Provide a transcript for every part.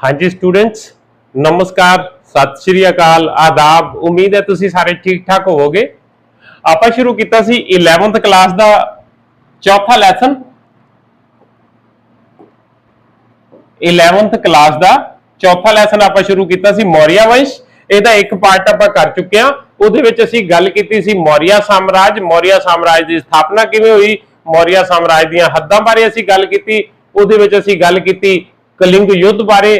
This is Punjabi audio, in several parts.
ਹਾਂਜੀ ਸਟੂਡੈਂਟਸ ਨਮਸਕਾਰ, ਸਤਿ ਸ਼੍ਰੀ ਅਕਾਲ, ਆਦਾਬ, ਉਮੀਦ ਹੈ ਤੁਸੀਂ ਸਾਰੇ ਠੀਕ ਠਾਕ ਹੋਵੋਗੇ। ਆਪਾਂ ਸ਼ੁਰੂ ਕੀਤਾ ਸੀ 11th ਕਲਾਸ ਦਾ ਚੌਥਾ ਲੈਸਨ 11th ਕਲਾਸ ਦਾ ਚੌਥਾ ਲੈਸਨ ਆਪਾਂ ਸ਼ੁਰੂ ਕੀਤਾ ਸੀ ਮੌਰੀਆ ਵੰਸ਼। ਇਹਦਾ ਇੱਕ ਪਾਰਟ ਆਪਾਂ ਕਰ ਚੁੱਕੇ ਹਾਂ। ਉਹਦੇ ਵਿੱਚ ਅਸੀਂ ਗੱਲ ਕੀਤੀ ਸੀ ਮੌਰੀਆ ਸਾਮਰਾਜ। ਮੌਰੀਆ ਸਾਮਰਾਜ ਦੀ ਸਥਾਪਨਾ ਕਿਵੇਂ ਹੋਈ? ਮੌਰੀਆ ਸਾਮਰਾਜ ਦੀਆਂ ਹੱਦਾਂ ਬਾਰੇ ਅਸੀਂ ਗੱਲ ਕੀਤੀ। ਉਹਦੇ ਵਿੱਚ ਅਸੀਂ ਗੱਲ ਕੀਤੀ ਕਲਿੰਗ ਯੁੱਧ ਬਾਰੇ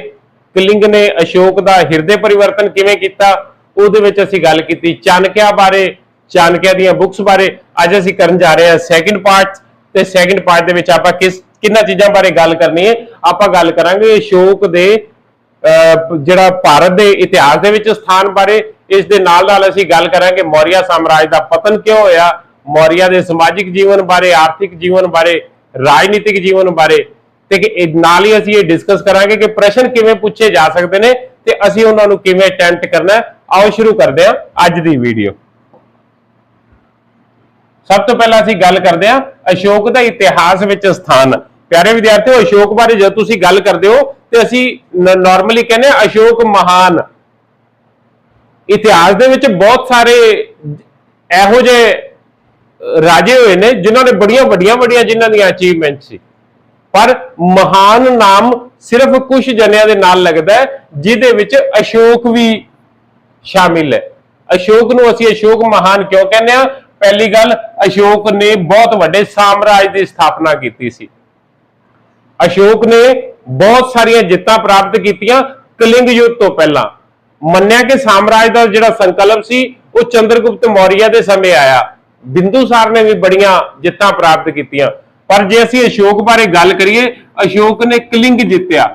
ਕਲਿੰਗ ਨੇ ਅਸ਼ੋਕ ਦਾ ਹਿਰਦੇ ਪਰਿਵਰਤਨ ਕਿਵੇਂ ਕੀਤਾ ਉਹਦੇ ਵਿੱਚ ਅਸੀਂ ਗੱਲ ਕੀਤੀ ਚਾਣਕਿਆ ਬਾਰੇ ਚਾਣਕਿਆ ਦੀਆਂ ਬੁੱਕਸ ਬਾਰੇ। ਅੱਜ ਅਸੀਂ ਕਰਨ ਜਾ ਰਹੇ ਹਾਂ ਸੈਕਿੰਡ ਪਾਰਟ ਤੇ ਸੈਕਿੰਡ ਪਾਰਟ ਦੇ ਵਿੱਚ ਆਪਾਂ ਕਿਸ ਕਿੰਨਾ ਚੀਜ਼ਾਂ ਬਾਰੇ ਗੱਲ ਕਰਨੀ ਹੈ ਆਪਾਂ ਗੱਲ ਕਰਾਂਗੇ ਅਸ਼ੋਕ ਦੇ ਅਹ, ਜਿਹੜਾ ਭਾਰਤ ਦੇ ਇਤਿਹਾਸ ਦੇ ਵਿੱਚ ਸਥਾਨ ਬਾਰੇ। ਇਸ ਦੇ ਨਾਲ ਨਾਲ ਅਸੀਂ ਗੱਲ ਕਰਾਂਗੇ ਮੌਰੀਆ ਸਾਮਰਾਜ ਦਾ ਪਤਨ ਕਿਉਂ ਹੋਇਆ ਮੌਰੀਆ ਦੇ ਸਮਾਜਿਕ ਜੀਵਨ ਬਾਰੇ ਆਰਥਿਕ ਜੀਵਨ ਬਾਰੇ ਰਾਜਨੀਤਿਕ ਜੀਵਨ ਬਾਰੇ। ਤੇ ਕਿ ਨਾਲ ਹੀ ਅਸੀਂ ਇਹ ਡਿਸਕਸ ਕਰਾਂਗੇ ਕਿ ਪ੍ਰਸ਼ਨ ਕਿਵੇਂ ਪੁੱਛੇ ਜਾ ਸਕਦੇ ਨੇ ਤੇ ਅਸੀਂ ਉਹਨਾਂ ਨੂੰ ਕਿਵੇਂ ਅਟੈਂਪਟ ਕਰਨਾ ਆਓ ਸ਼ੁਰੂ ਕਰਦੇ ਹਾਂ ਅੱਜ ਦੀ ਵੀਡੀਓ ਸਭ ਤੋਂ ਪਹਿਲਾਂ ਅਸੀਂ ਗੱਲ ਕਰਦੇ ਹਾਂ ਅਸ਼ੋਕ ਦਾ ਇਤਿਹਾਸ ਵਿੱਚ ਸਥਾਨ। ਪਿਆਰੇ ਵਿਦਿਆਰਥੀਓ, ਅਸ਼ੋਕ ਬਾਰੇ ਜਦ ਤੁਸੀਂ ਗੱਲ ਕਰਦੇ ਹੋ ਤੇ ਅਸੀਂ ਨਾਰਮਲੀ ਕਹਿੰਦੇ ਹਾਂ ਅਸ਼ੋਕ ਮਹਾਨ। ਇਤਿਹਾਸ ਦੇ ਵਿੱਚ ਬਹੁਤ ਸਾਰੇ ਇਹੋ ਜਿਹੇ ਰਾਜੇ ਹੋਏ ਨੇ ਜਿਨ੍ਹਾਂ ਨੇ ਬੜੀਆਂ ਵੱਡੀਆਂ ਵੱਡੀਆਂ ਜਿਨ੍ਹਾਂ ਦੀਆਂ ਅਚੀਵਮੈਂਟ ਸੀ। ਪਰ ਮਹਾਨ ਨਾਮ ਸਿਰਫ ਕੁਝ ਜਨਿਆਂ ਦੇ ਨਾਲ ਲੱਗਦਾ ਜਿਹਦੇ ਵਿੱਚ ਅਸ਼ੋਕ ਵੀ ਸ਼ਾਮਿਲ ਹੈ। ਅਸ਼ੋਕ ਨੂੰ ਅਸੀਂ ਅਸ਼ੋਕ ਮਹਾਨ ਕਿਉਂ ਕਹਿੰਦੇ ਆ ਪਹਿਲੀ ਗੱਲ, ਅਸ਼ੋਕ ਨੇ ਬਹੁਤ ਵੱਡੇ ਸਾਮਰਾਜ ਦੀ ਸਥਾਪਨਾ ਕੀਤੀ ਸੀ। ਅਸ਼ੋਕ ਨੇ ਬਹੁਤ ਸਾਰੀਆਂ ਜਿੱਤਾਂ ਪ੍ਰਾਪਤ ਕੀਤੀਆਂ ਕਲਿੰਗ ਯੁੱਧ ਤੋਂ ਪਹਿਲਾਂ। ਮੰਨਿਆ ਕਿ ਸਾਮਰਾਜ ਦਾ ਜਿਹੜਾ ਸੰਕਲਪ ਸੀ, ਉਹ ਚੰਦਰਗੁਪਤ ਮੌਰੀਆ ਦੇ ਸਮੇਂ ਆਇਆ। ਬਿੰਦੂਸਾਰ ਨੇ ਵੀ ਬੜੀਆਂ ਜਿੱਤਾਂ ਪ੍ਰਾਪਤ ਕੀਤੀਆਂ। ਪਰ ਜੇ ਅਸੀਂ ਅਸ਼ੋਕ ਬਾਰੇ ਗੱਲ ਕਰੀਏ, ਅਸ਼ੋਕ ਨੇ ਕਲਿੰਗ ਜਿੱਤਿਆ।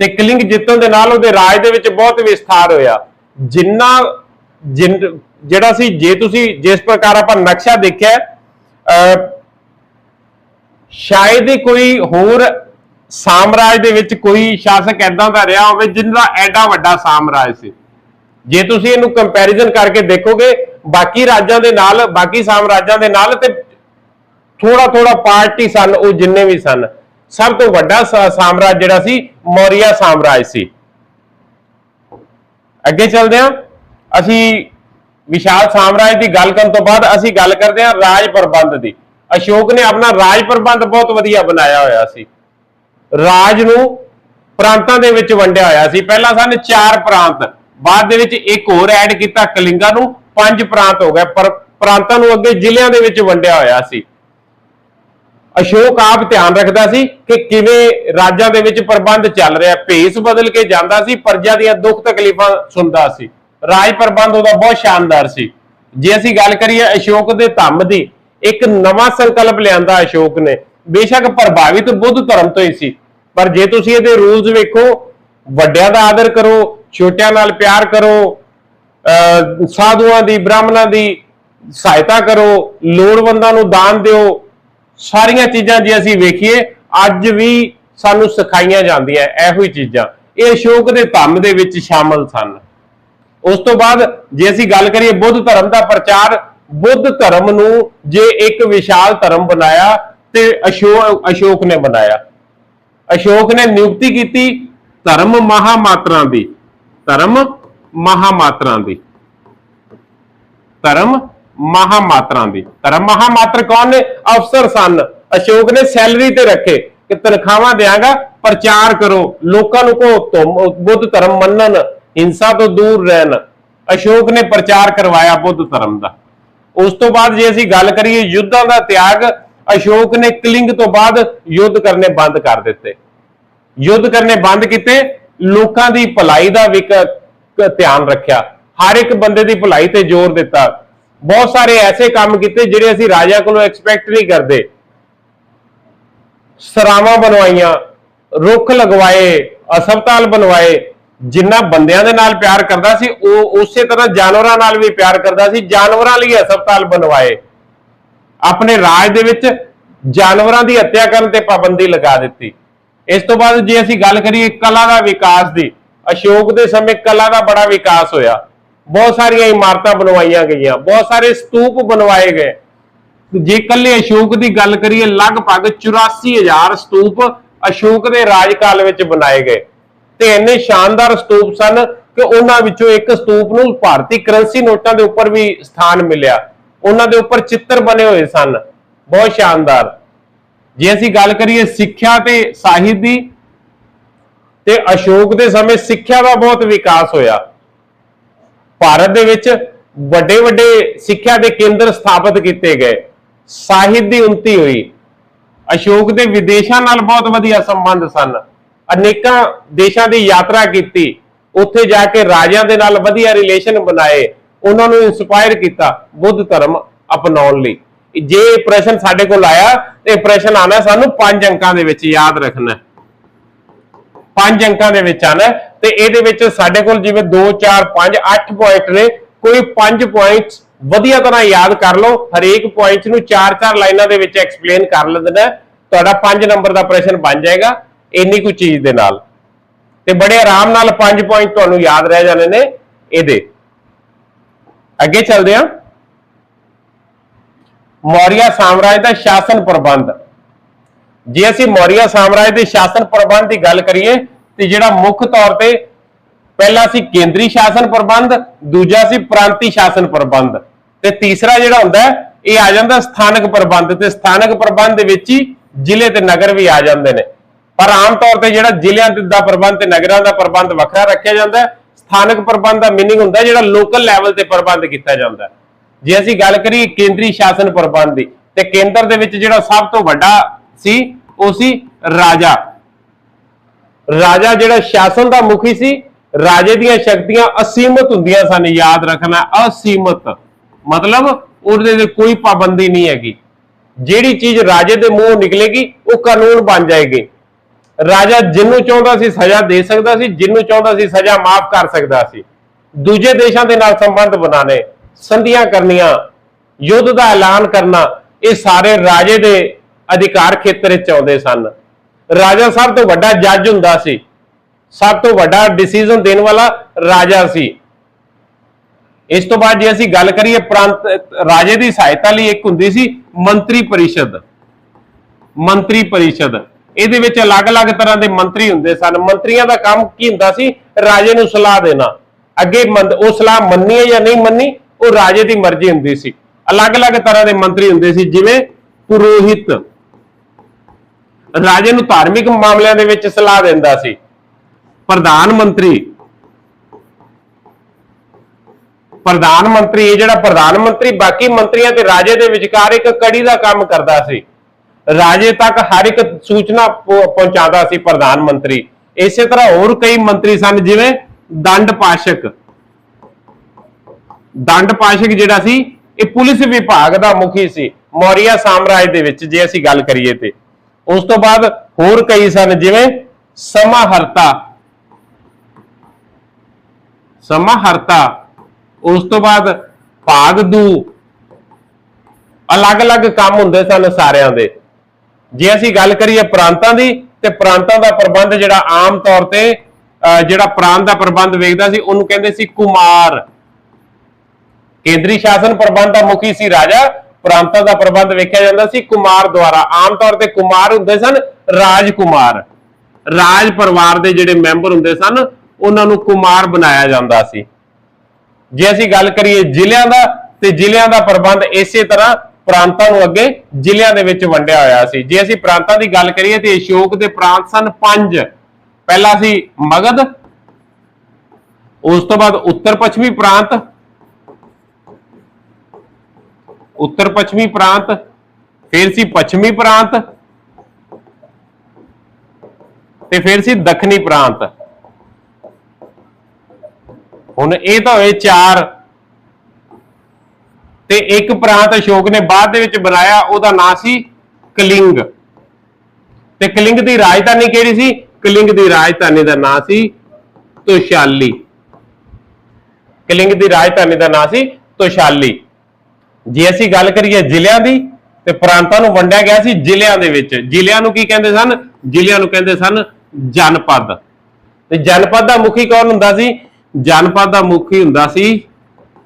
ਤੇ ਕਲਿੰਗ ਜਿੱਤਣ ਦੇ ਨਾਲ ਉਹਦੇ ਰਾਜ ਦੇ ਵਿੱਚ ਬਹੁਤ ਵਿਸਥਾਰ ਹੋਇਆ। ਜਿੰਨਾ ਜਿਹੜਾ ਸੀ, ਜੇ ਤੁਸੀਂ ਜਿਸ ਪ੍ਰਕਾਰ ਆਪਾਂ ਨਕਸ਼ਾ ਦੇਖਿਆ ਸ਼ਾਇਦ ਹੀ ਕੋਈ ਹੋਰ ਸਾਮਰਾਜ ਦੇ ਵਿੱਚ ਕੋਈ ਸ਼ਾਸਕ ਐਦਾਂ ਦਾ ਰਿਹਾ ਹੋਵੇ ਜਿੰਦਾ ਐਡਾ ਵੱਡਾ ਸਾਮਰਾਜ ਸੀ। ਜੇ ਤੁਸੀਂ ਇਹਨੂੰ ਕੰਪੈਰੀਜ਼ਨ ਕਰਕੇ ਦੇਖੋਗੇ, ਬਾਕੀ ਰਾਜਾਂ ਦੇ ਨਾਲ, ਬਾਕੀ ਸਾਮਰਾਜਾਂ ਦੇ ਨਾਲ ਤੇ ਥੋੜਾ ਥੋੜਾ ਪਾਰਟੀ ਸਨ, ਉਹ ਜਿੰਨੇ ਵੀ ਸਨ, ਸਭ ਤੋਂ ਵੱਡਾ ਸਾ- ਸਾਮਰਾਜ ਜਿਹੜਾ ਸੀ, ਮੌਰੀਆ ਸਾਮਰਾਜ ਸੀ। ਅੱਗੇ ਚੱਲਦੇ ਹਾਂ। ਅਸੀਂ ਵਿਸ਼ਾਲ ਸਾਮਰਾਜ ਦੀ ਗੱਲ ਕਰਨ ਤੋਂ ਬਾਅਦ ਅਸੀਂ ਗੱਲ ਕਰਦੇ ਹਾਂ ਰਾਜ ਪ੍ਰਬੰਧ ਦੀ। ਅਸ਼ੋਕ ਨੇ ਆਪਣਾ ਰਾਜ ਪ੍ਰਬੰਧ ਬਹੁਤ ਵਧੀਆ ਬਣਾਇਆ ਹੋਇਆ ਸੀ। ਰਾਜ ਨੂੰ ਪ੍ਰਾਂਤਾਂ ਦੇ ਵਿੱਚ ਵੰਡਿਆ ਹੋਇਆ ਸੀ। ਪਹਿਲਾਂ ਸਨ ਚਾਰ ਪ੍ਰਾਂਤ, ਬਾਅਦ ਦੇ ਵਿੱਚ ਇੱਕ ਹੋਰ ਐਡ ਕੀਤਾ ਕਲਿੰਗਾ ਨੂੰ, ਪੰਜ ਪ੍ਰਾਂਤ ਹੋ ਗਏ। ਪਰ ਪ੍ਰਾਂਤਾਂ ਨੂੰ ਅੱਗੇ ਜ਼ਿਲ੍ਹਿਆਂ ਦੇ ਵਿੱਚ ਵੰਡਿਆ ਹੋਇਆ ਸੀ। ਅਸ਼ੋਕ ਆਪ ਧਿਆਨ ਰੱਖਦਾ ਸੀ ਕਿ ਕਿਵੇਂ ਰਾਜਾਂ ਦੇ ਵਿੱਚ ਪ੍ਰਬੰਧ ਚੱਲ ਰਿਹਾ, ਭੇਸ ਬਦਲ ਕੇ ਜਾਂਦਾ ਸੀ, ਪ੍ਰਜਾ ਦੀਆਂ ਦੁੱਖ ਤਕਲੀਫਾਂ ਸੁਣਦਾ ਸੀ। ਰਾਜ ਪ੍ਰਬੰਧ ਉਹਦਾ ਬਹੁਤ ਸ਼ਾਨਦਾਰ ਸੀ। ਜੇ ਅਸੀਂ ਗੱਲ ਕਰੀਏ ਅਸ਼ੋਕ ਦੇ ਧੰਮ ਦੀ, ਇੱਕ ਨਵਾਂ ਸੰਕਲਪ ਲਿਆਂਦਾ ਅਸ਼ੋਕ ਨੇ। ਬੇਸ਼ੱਕ ਪ੍ਰਭਾਵਿਤ ਬੁੱਧ ਧਰਮ ਤੋਂ ਹੀ ਸੀ। ਪਰ ਜੇ ਤੁਸੀਂ ਇਹਦੇ ਰੂਲਸ ਵੇਖੋ, ਵੱਡਿਆਂ ਦਾ ਆਦਰ ਕਰੋ, ਛੋਟਿਆਂ ਨਾਲ ਪਿਆਰ ਕਰੋ, ਅਹ ਸਾਧੂਆਂ ਦੀ, ਬ੍ਰਾਹਮਣਾਂ ਦੀ ਸਹਾਇਤਾ ਕਰੋ, ਲੋੜਵੰਦਾਂ ਨੂੰ ਦਾਨ ਦਿਓ ਸਾਰੀਆਂ ਚੀਜ਼ਾਂ ਜੇ ਅਸੀਂ ਵੇਖੀਏ, ਅੱਜ ਵੀ ਸਾਨੂੰ ਸਿਖਾਈਆਂ ਜਾਂਦੀਆਂ, ਇਹੋ ਹੀ ਚੀਜ਼ਾਂ। ਇਹ ਅਸ਼ੋਕ ਦੇ ਧੰਮ ਦੇ ਵਿੱਚ ਸ਼ਾਮਲ ਸਨ। ਉਸ ਤੋਂ ਬਾਅਦ ਜੇ ਅਸੀਂ ਗੱਲ ਕਰੀਏ ਬੁੱਧ ਧਰਮ ਦਾ ਪ੍ਰਚਾਰ, ਬੁੱਧ ਧਰਮ ਨੂੰ ਜੇ ਇੱਕ ਵਿਸ਼ਾਲ ਧਰਮ ਬਣਾਇਆ ਤੇ ਅਸ਼ੋਕ ਅਸ਼ੋਕ ਨੇ ਬਣਾਇਆ। ਅਸ਼ੋਕ ਨੇ ਨਿਯੁਕਤੀ ਕੀਤੀ ਧਰਮ ਮਹਾਮਾਤਰਾ ਦੀ। ਧਰਮ ਮਹਾਮਾਤਰਾ ਦੀ। ਧਰਮ ਮਹਾਮਾਤਰਾ ਦੀ। ਧਰਮ ਮਹਾਮਾਤਰ ਕੌਣ ਨੇ? ਅਫਸਰ ਸਨ। ਅਸ਼ੋਕ ਨੇ ਸੈਲਰੀ ਤੇ ਰੱਖੇ ਕਿ ਤਨਖਾਹਾਂ ਦੇਾਂਗਾ ਪ੍ਰਚਾਰ ਕਰੋ। ਲੋਕਾਂ ਨੂੰ ਕਹੋ ਬੁੱਧ ਧਰਮ ਮੰਨਣ, ਹਿੰਸਾ ਤੋਂ ਦੂਰ ਰਹਿਣ। ਅਸ਼ੋਕ ਨੇ ਪ੍ਰਚਾਰ ਕਰਵਾਇਆ ਬੁੱਧ ਧਰਮ ਦਾ। ਉਸ ਤੋਂ ਬਾਅਦ ਜੇ ਅਸੀਂ ਗੱਲ ਕਰੀਏ ਯੁੱਧਾਂ ਦਾ ਤਿਆਗ, ਅਸ਼ੋਕ ਨੇ ਕਲਿੰਗ ਤੋਂ ਬਾਅਦ ਯੁੱਧ ਕਰਨੇ ਬੰਦ ਕਰ ਦਿੱਤੇ। ਯੁੱਧ ਕਰਨੇ ਬੰਦ ਕੀਤੇ, ਲੋਕਾਂ ਦੀ ਭਲਾਈ ਦਾ ਵੀ ਧਿਆਨ ਰੱਖਿਆ। ਹਰ ਇੱਕ ਬੰਦੇ ਦੀ ਭਲਾਈ ਤੇ ਜ਼ੋਰ ਦਿੱਤਾ। ਬਹੁਤ ਸਾਰੇ ਐਸੇ ਕੰਮ ਕੀਤੇ ਜਿਹੜੇ ਅਸੀਂ ਰਾਜਾ ਕੋਲੋਂ ਐਕਸਪੈਕਟ ਨਹੀਂ ਕਰਦੇ। ਸਰਾਵਾਂ ਬਣਵਾਈਆਂ, ਰੁੱਖ ਲਗਵਾਏ, ਹਸਪਤਾਲ ਬਣਵਾਏ, ਜਿੰਨਾ ਬੰਦਿਆਂ ਦੇ ਨਾਲ ਪਿਆਰ ਕਰਦਾ ਸੀ, ਉਹ ਉਸੇ ਤਰ੍ਹਾਂ ਜਾਨਵਰਾਂ ਨਾਲ ਵੀ ਪਿਆਰ ਕਰਦਾ ਸੀ, ਜਾਨਵਰਾਂ ਲਈ ਹਸਪਤਾਲ ਬਣਵਾਏ। ਆਪਣੇ ਰਾਜ ਦੇ ਵਿੱਚ ਜਾਨਵਰਾਂ ਦੀ ਹੱਤਿਆ ਕਰਨ ਤੇ ਪਾਬੰਦੀ ਲਗਾ ਦਿੱਤੀ। ਇਸ ਤੋਂ ਬਾਅਦ ਜੇ ਅਸੀਂ ਗੱਲ ਕਰੀਏ ਕਲਾ ਦਾ ਵਿਕਾਸ ਦੀ, ਅਸ਼ੋਕ ਦੇ ਸਮੇਂ ਕਲਾ ਦਾ ਬੜਾ ਵਿਕਾਸ ਹੋਇਆ। ਬਹੁਤ ਸਾਰੀਆਂ ਇਮਾਰਤਾਂ ਬਣਵਾਈਆਂ ਗਈਆਂ, ਬਹੁਤ ਸਾਰੇ ਸਤੂਪ ਬਣਵਾਏ ਗਏ। ਜੇ ਕੱਲੇ ਅਸ਼ੋਕ ਦੀ ਗੱਲ ਕਰੀਏ, ਲਗਭਗ 84000 ਸਤੂਪ ਅਸ਼ੋਕ ਦੇ ਰਾਜਕਾਲ ਵਿੱਚ ਬਣਾਏ ਗਏ। ਤੇ ਇੰਨੇ ਸ਼ਾਨਦਾਰ ਸਤੂਪ ਸਨ ਕਿ ਉਹਨਾਂ ਵਿੱਚੋਂ ਇੱਕ ਸਤੂਪ ਨੂੰ ਭਾਰਤੀ ਕਰੰਸੀ ਨੋਟਾਂ ਦੇ ਉੱਪਰ ਵੀ ਸਥਾਨ ਮਿਲਿਆ। ਉਹਨਾਂ ਦੇ ਉੱਪਰ ਚਿੱਤਰ ਬਣੇ ਹੋਏ ਸਨ। ਬਹੁਤ ਸ਼ਾਨਦਾਰ। ਜੇ ਅਸੀਂ ਗੱਲ ਕਰੀਏ ਸਿੱਖਿਆ ਤੇ ਸਾਹਿਤ ਦੀ, ਤੇ ਅਸ਼ੋਕ ਦੇ ਸਮੇਂ ਸਿੱਖਿਆ ਦਾ ਬਹੁਤ ਵਿਕਾਸ ਹੋਇਆ। ਭਾਰਤ ਦੇ ਵਿੱਚ ਵੱਡੇ ਵੱਡੇ ਸਿੱਖਿਆ ਦੇ ਕੇਂਦਰ ਸਥਾਪਿਤ ਕੀਤੇ ਗਏ। ਸਾਹਿਤ ਦੀ ਉન્નਤੀ ਹੋਈ। ਅਸ਼ੋਕ ਦੇ ਵਿਦੇਸ਼ਾਂ ਨਾਲ ਬਹੁਤ ਵਧੀਆ ਸੰਬੰਧ ਸਨ। ਅਨੇਕਾਂ ਦੇਸ਼ਾਂ ਦੀ ਯਾਤਰਾ ਕੀਤੀ। ਉੱਥੇ ਜਾ ਕੇ ਰਾਜਿਆਂ ਦੇ ਨਾਲ ਵਧੀਆ ਰਿਲੇਸ਼ਨ ਬਣਾਏ। ਉਹਨਾਂ ਨੂੰ ਇਨਸਪਾਇਰ ਕੀਤਾ ਬੁੱਧ ਧਰਮ ਅਪਣਾਉਣ ਲਈ। ਜੇ ਇਹ ਪ੍ਰਸ਼ਨ ਸਾਡੇ ਕੋਲ ਆਇਆ, ਤੇ ਇਹ ਪ੍ਰਸ਼ਨ ਆਣਾ ਸਾਨੂੰ ਪੰਜ ਅੰਕਾਂ ਦੇ ਵਿੱਚ ਯਾਦ ਰੱਖਣਾ। ਪੰਜ ਅੰਕਾਂ ਦੇ ਵਿੱਚ ਆਣਾ ਤੇ ਇਹਦੇ ਵਿੱਚ ਸਾਡੇ ਕੋਲ ਜਿਵੇਂ 2 4 5 8 ਪੁਆਇੰਟ ਨੇ, ਕੋਈ 5 ਪੁਆਇੰਟਸ ਵਧੀਆ ਤਰ੍ਹਾਂ ਯਾਦ ਕਰ ਲਓ। ਹਰੇਕ ਪੁਆਇੰਟ ਨੂੰ 4-4 ਲਾਈਨਾਂ ਦੇ ਵਿੱਚ ਐਕਸਪਲੇਨ ਕਰ ਲੈਣਾ ਹੈ। ਤੁਹਾਡਾ 5 ਨੰਬਰ ਦਾ ਪ੍ਰਸ਼ਨ ਬਣ ਜਾਏਗਾ ਇੰਨੀ ਕੁ ਚੀਜ਼ ਦੇ ਨਾਲ। ਤੇ ਬੜੇ ਆਰਾਮ ਨਾਲ 5 ਪੁਆਇੰਟ ਤੁਹਾਨੂੰ ਯਾਦ ਰਹਿ ਜਾਣੇ ਨੇ ਇਹਦੇ। ਅੱਗੇ ਚੱਲਦੇ ਹਾਂ। ਮੌਰੀਆ ਸਾਮਰਾਜ ਦਾ ਸ਼ਾਸਨ ਪ੍ਰਬੰਧ। ਜੇ ਅਸੀਂ ਮੌਰੀਆ ਸਾਮਰਾਜ ਦੇ ਸ਼ਾਸਨ ਪ੍ਰਬੰਧ ਦੀ ਗੱਲ ਕਰੀਏ ਤੇ ਜਿਹੜਾ ਮੁੱਖ ਤੌਰ ਤੇ ਪਹਿਲਾ ਸੀ ਕੇਂਦਰੀ ਸ਼ਾਸਨ ਪ੍ਰਬੰਧ, ਦੂਜਾ ਸੀ ਪ੍ਰਾਂਤੀ ਸ਼ਾਸਨ ਪ੍ਰਬੰਧ। ਤੇ ਤੀਸਰਾ ਜਿਹੜਾ ਹੁੰਦਾ ਇਹ ਆ ਜਾਂਦਾ ਸਥਾਨਕ ਪ੍ਰਬੰਧ ਤੇ ਸਥਾਨਕ ਪ੍ਰਬੰਧ ਦੇ ਵਿੱਚ ਹੀ ਜ਼ਿਲ੍ਹੇ ਤੇ ਨਗਰ ਵੀ ਆ ਜਾਂਦੇ ਨੇ। ਪਰ ਆਮ ਤੌਰ ਤੇ ਜਿਹੜਾ ਜ਼ਿਲ੍ਹਿਆਂ ਦਾ ਪ੍ਰਬੰਧ ਤੇ ਨਗਰਾਂ ਦਾ ਪ੍ਰਬੰਧ ਵੱਖਰਾ ਰੱਖਿਆ ਜਾਂਦਾ ਸਥਾਨਕ ਪ੍ਰਬੰਧ ਦਾ ਮੀਨਿੰਗ ਹੁੰਦਾ ਜਿਹੜਾ ਲੋਕਲ ਲੈਵਲ ਤੇ ਪ੍ਰਬੰਧ ਕੀਤਾ ਜਾਂਦਾ ਜੇ ਅਸੀਂ ਗੱਲ ਕਰੀਏ ਕੇਂਦਰੀ ਸ਼ਾਸਨ ਪ੍ਰਬੰਧ ਦੀ, ਤੇ ਕੇਂਦਰ ਦੇ ਵਿੱਚ ਜਿਹੜਾ ਸਭ ਤੋਂ ਵੱਡਾ ਸੀ, ਉਹ ਸੀ ਰਾਜਾ। ਰਾਜਾ ਜਿਹੜਾ ਸ਼ਾਸਨ ਦਾ ਮੁਖੀ ਸੀ, ਰਾਜੇ ਦੀਆਂ ਸ਼ਕਤੀਆਂ ਅਸੀਮਤ ਹੁੰਦੀਆਂ ਸਨ, ਯਾਦ ਰੱਖਣਾ ਅਸੀਮਤ। ਮਤਲਬ ਉਹਦੇ ਤੇ ਕੋਈ ਪਾਬੰਦੀ ਨਹੀਂ ਹੈਗੀ। ਜਿਹੜੀ ਚੀਜ਼ ਰਾਜੇ ਦੇ ਮੂੰਹੋਂ ਨਿਕਲੇਗੀ, ਉਹ ਕਾਨੂੰਨ ਬਣ ਜਾਏਗੀ। ਰਾਜਾ ਜਿੰਨੂੰ ਚਾਹੁੰਦਾ ਸੀ ਸਜ਼ਾ ਦੇ ਸਕਦਾ ਸੀ, ਜਿੰਨੂੰ ਚਾਹੁੰਦਾ ਸੀ ਸਜ਼ਾ ਮਾਫ ਕਰ ਸਕਦਾ ਸੀ। ਦੂਜੇ ਦੇਸ਼ਾਂ ਦੇ ਨਾਲ ਸੰਬੰਧ ਬਣਾਣੇ ਸੰਧੀਆਂ ਕਰਨੀਆਂ, ਯੁੱਧ ਦਾ ਐਲਾਨ ਕਰਨਾ, ਇਹ ਸਾਰੇ ਰਾਜੇ ਦੇ ਅਧਿਕਾਰ ਖੇਤਰ ਵਿੱਚ ਆਉਂਦੇ ਸਨ। ਰਾਜਾ ਸਭ ਤੋਂ ਵੱਡਾ ਜੱਜ ਹੁੰਦਾ ਸੀ। ਸਭ ਤੋਂ ਵੱਡਾ ਡਿਸੀਜਨ ਦੇਣ ਵਾਲਾ ਰਾਜਾ ਸੀ। ਇਸ ਤੋਂ ਬਾਅਦ ਜੇ ਅਸੀਂ ਗੱਲ ਕਰੀਏ ਪ੍ਰਾਂਤ, ਰਾਜੇ ਦੀ ਸਹਾਇਤਾ ਲਈ ਇੱਕ ਹੁੰਦੀ ਸੀ ਮੰਤਰੀ ਪਰਿਸ਼ਦ। ਮੰਤਰੀ ਪਰਿਸ਼ਦ। ਇਹਦੇ ਵਿੱਚ ਅਲੱਗ-ਅਲੱਗ ਤਰ੍ਹਾਂ ਦੇ ਮੰਤਰੀ ਹੁੰਦੇ ਸਨ। ਮੰਤਰੀਆਂ ਦਾ ਕੰਮ ਕੀ ਹੁੰਦਾ ਸੀ? ਰਾਜੇ ਨੂੰ ਸਲਾਹ ਦੇਣਾ। ਅੱਗੇ ਮੰਦ- ਉਹ ਸਲਾਹ ਮੰਨੀ ਹੈ ਜਾਂ ਨਹੀਂ ਮੰਨੀ, ਉਹ ਰਾਜੇ ਦੀ ਮਰਜ਼ੀ ਹੁੰਦੀ ਸੀ। ਅਲੱਗ-ਅਲੱਗ ਤਰ੍ਹਾਂ ਦੇ ਮੰਤਰੀ ਹੁੰਦੇ ਸੀ, ਜਿਵੇਂ ਪੁਰੋਹਿਤ। ਰਾਜੇ ਨੂੰ ਧਾਰਮਿਕ ਮਾਮਲਿਆਂ ਦੇ ਵਿੱਚ ਸਲਾਹ ਦਿੰਦਾ ਸੀ। ਪ੍ਰਧਾਨ ਮੰਤਰੀ ਪ੍ਰਧਾਨ ਮੰਤਰੀ, ਇਹ ਜਿਹੜਾ ਪ੍ਰਧਾਨ ਮੰਤਰੀ, ਬਾਕੀ ਮੰਤਰੀਆਂ ਤੇ ਰਾਜੇ ਦੇ ਵਿਚਕਾਰ ਇੱਕ ਕੜੀ ਦਾ ਕੰਮ ਕਰਦਾ ਸੀ। ਰਾਜੇ ਤੱਕ ਹਰ ਇੱਕ ਸੂਚਨਾ ਪਹੁੰਚਾਉਂਦਾ ਸੀ ਪ੍ਰਧਾਨ ਮੰਤਰੀ। ਇਸੇ ਤਰ੍ਹਾਂ ਹੋਰ ਕਈ ਮੰਤਰੀ ਸਨ, ਜਿਵੇਂ ਦੰਡ ਪਾਸ਼ਕ। ਦੰਡ ਪਾਸ਼ਕ ਜਿਹੜਾ ਸੀ, ਇਹ ਪੁਲਿਸ ਵਿਭਾਗ ਦਾ ਮੁਖੀ ਸੀ, ਮੌਰੀਆ ਸਾਮਰਾਜ ਦੇ ਵਿੱਚ, ਜੇ ਅਸੀਂ ਗੱਲ ਕਰੀਏ ਤੇ। ਉਸ ਤੋਂ ਬਾਅਦ ਹੋਰ ਕਈ ਸਨ ਜਿਵੇਂ ਸਮਾਹਰਤਾ ਸਮਾਹਰਤਾ ਉਸ ਤੋਂ ਬਾਅਦ ਭਾਗਦੂ ਅਲੱਗ-ਅਲੱਗ ਕੰਮ ਹੁੰਦੇ ਸਨ ਸਾਰਿਆਂ ਦੇ। ਜੇ ਅਸੀਂ ਗੱਲ ਕਰੀਏ ਪ੍ਰਾਂਤਾਂ ਦੀ ਤੇ ਪ੍ਰਾਂਤਾਂ ਦਾ ਪ੍ਰਬੰਧ ਜਿਹੜਾ ਆਮ ਤੌਰ ਤੇ ਅਹ, ਜਿਹੜਾ ਪ੍ਰਾਂਤ ਦਾ ਪ੍ਰਬੰਧ ਵੇਖਦਾ ਸੀ ਉਹਨੂੰ ਕਹਿੰਦੇ ਸੀ ਕੁਮਾਰ। ਕੇਂਦਰੀ ਸ਼ਾਸਨ ਪ੍ਰਬੰਧ ਦਾ ਮੁਖੀ ਸੀ ਰਾਜਾ ਪ੍ਰਾਂਤਾਂ ਦਾ ਪ੍ਰਬੰਧ ਵੇਖਿਆ ਜਾਂਦਾ ਸੀ, ਕੁਮਾਰ ਦੁਆਰਾ। ਆਮ ਤੌਰ ਤੇ ਕੁਮਾਰ ਹੁੰਦੇ ਸਨ, ਰਾਜਕੁਮਾਰ। ਰਾਜ ਪਰਿਵਾਰ ਦੇ ਜਿਹੜੇ ਮੈਂਬਰ ਹੁੰਦੇ ਸਨ, ਉਹਨਾਂ ਨੂੰ ਕੁਮਾਰ ਬਣਾਇਆ ਜਾਂਦਾ ਸੀ। ਜੇ ਅਸੀਂ ਗੱਲ ਕਰੀਏ ਜ਼ਿਲ੍ਹਿਆਂ ਦਾ, ਤੇ ਜ਼ਿਲ੍ਹਿਆਂ ਦਾ ਪ੍ਰਬੰਧ ਇਸੇ ਤਰ੍ਹਾਂ ਪ੍ਰਾਂਤਾਂ ਨੂੰ ਅੱਗੇ ਜ਼ਿਲ੍ਹਿਆਂ ਦੇ ਵਿੱਚ ਵੰਡਿਆ ਹੋਇਆ ਸੀ। ਜੇ ਅਸੀਂ ਪ੍ਰਾਂਤਾਂ ਦੀ ਗੱਲ ਕਰੀਏ, ਤੇ ਅਸ਼ੋਕ ਦੇ ਪ੍ਰਾਂਤ ਸਨ ਪੰਜ। ਪਹਿਲਾ ਸੀ ਮਗਧ, ਉਸ ਤੋਂ ਬਾਅਦ ਉੱਤਰ ਪੱਛਮੀ ਪ੍ਰਾਂਤ ਉੱਤਰ ਪੱਛਮੀ ਪ੍ਰਾਂਤ, ਫਿਰ ਸੀ ਪੱਛਮੀ ਪ੍ਰਾਂਤ ਤੇ ਫਿਰ ਸੀ ਦੱਖਣੀ ਪ੍ਰਾਂਤ। ਹੁਣ ਇਹ ਤਾਂ ਹੋਏ ਚਾਰ। ਤੇ ਇੱਕ ਪ੍ਰਾਂਤ ਅਸ਼ੋਕ ਨੇ ਬਾਅਦ ਦੇ ਵਿੱਚ ਬਣਾਇਆ, ਉਹਦਾ ਨਾਂ ਸੀ ਕਲਿੰਗ। ਤੇ ਕਲਿੰਗ ਦੀ ਰਾਜਧਾਨੀ ਕਿਹੜੀ ਸੀ? ਕਲਿੰਗ ਦੀ ਰਾਜਧਾਨੀ ਦਾ ਨਾਂ ਸੀ ਤੋਸ਼ਾਲੀ ਕਲਿੰਗ ਦੀ ਰਾਜਧਾਨੀ ਦਾ ਨਾਂ ਸੀ ਤੋਸ਼ਾਲੀ ਜੇ ਅਸੀਂ ਗੱਲ ਕਰੀਏ ਜ਼ਿਲ੍ਹਿਆਂ ਦੀ, ਤੇ ਪ੍ਰਾਂਤਾਂ ਨੂੰ ਵੰਡਿਆ ਗਿਆ ਸੀ ਜ਼ਿਲ੍ਹਿਆਂ ਦੇ ਵਿੱਚ। ਜ਼ਿਲ੍ਹਿਆਂ ਨੂੰ ਕੀ ਕਹਿੰਦੇ ਸਨ? ਜ਼ਿਲ੍ਹਿਆਂ ਨੂੰ ਕਹਿੰਦੇ ਸਨ ਜਨਪਦ। ਤੇ ਜਨਪਦ ਦਾ ਮੁਖੀ ਕੌਣ ਹੁੰਦਾ ਸੀ? ਜਨਪਦ ਦਾ ਮੁਖੀ ਹੁੰਦਾ ਸੀ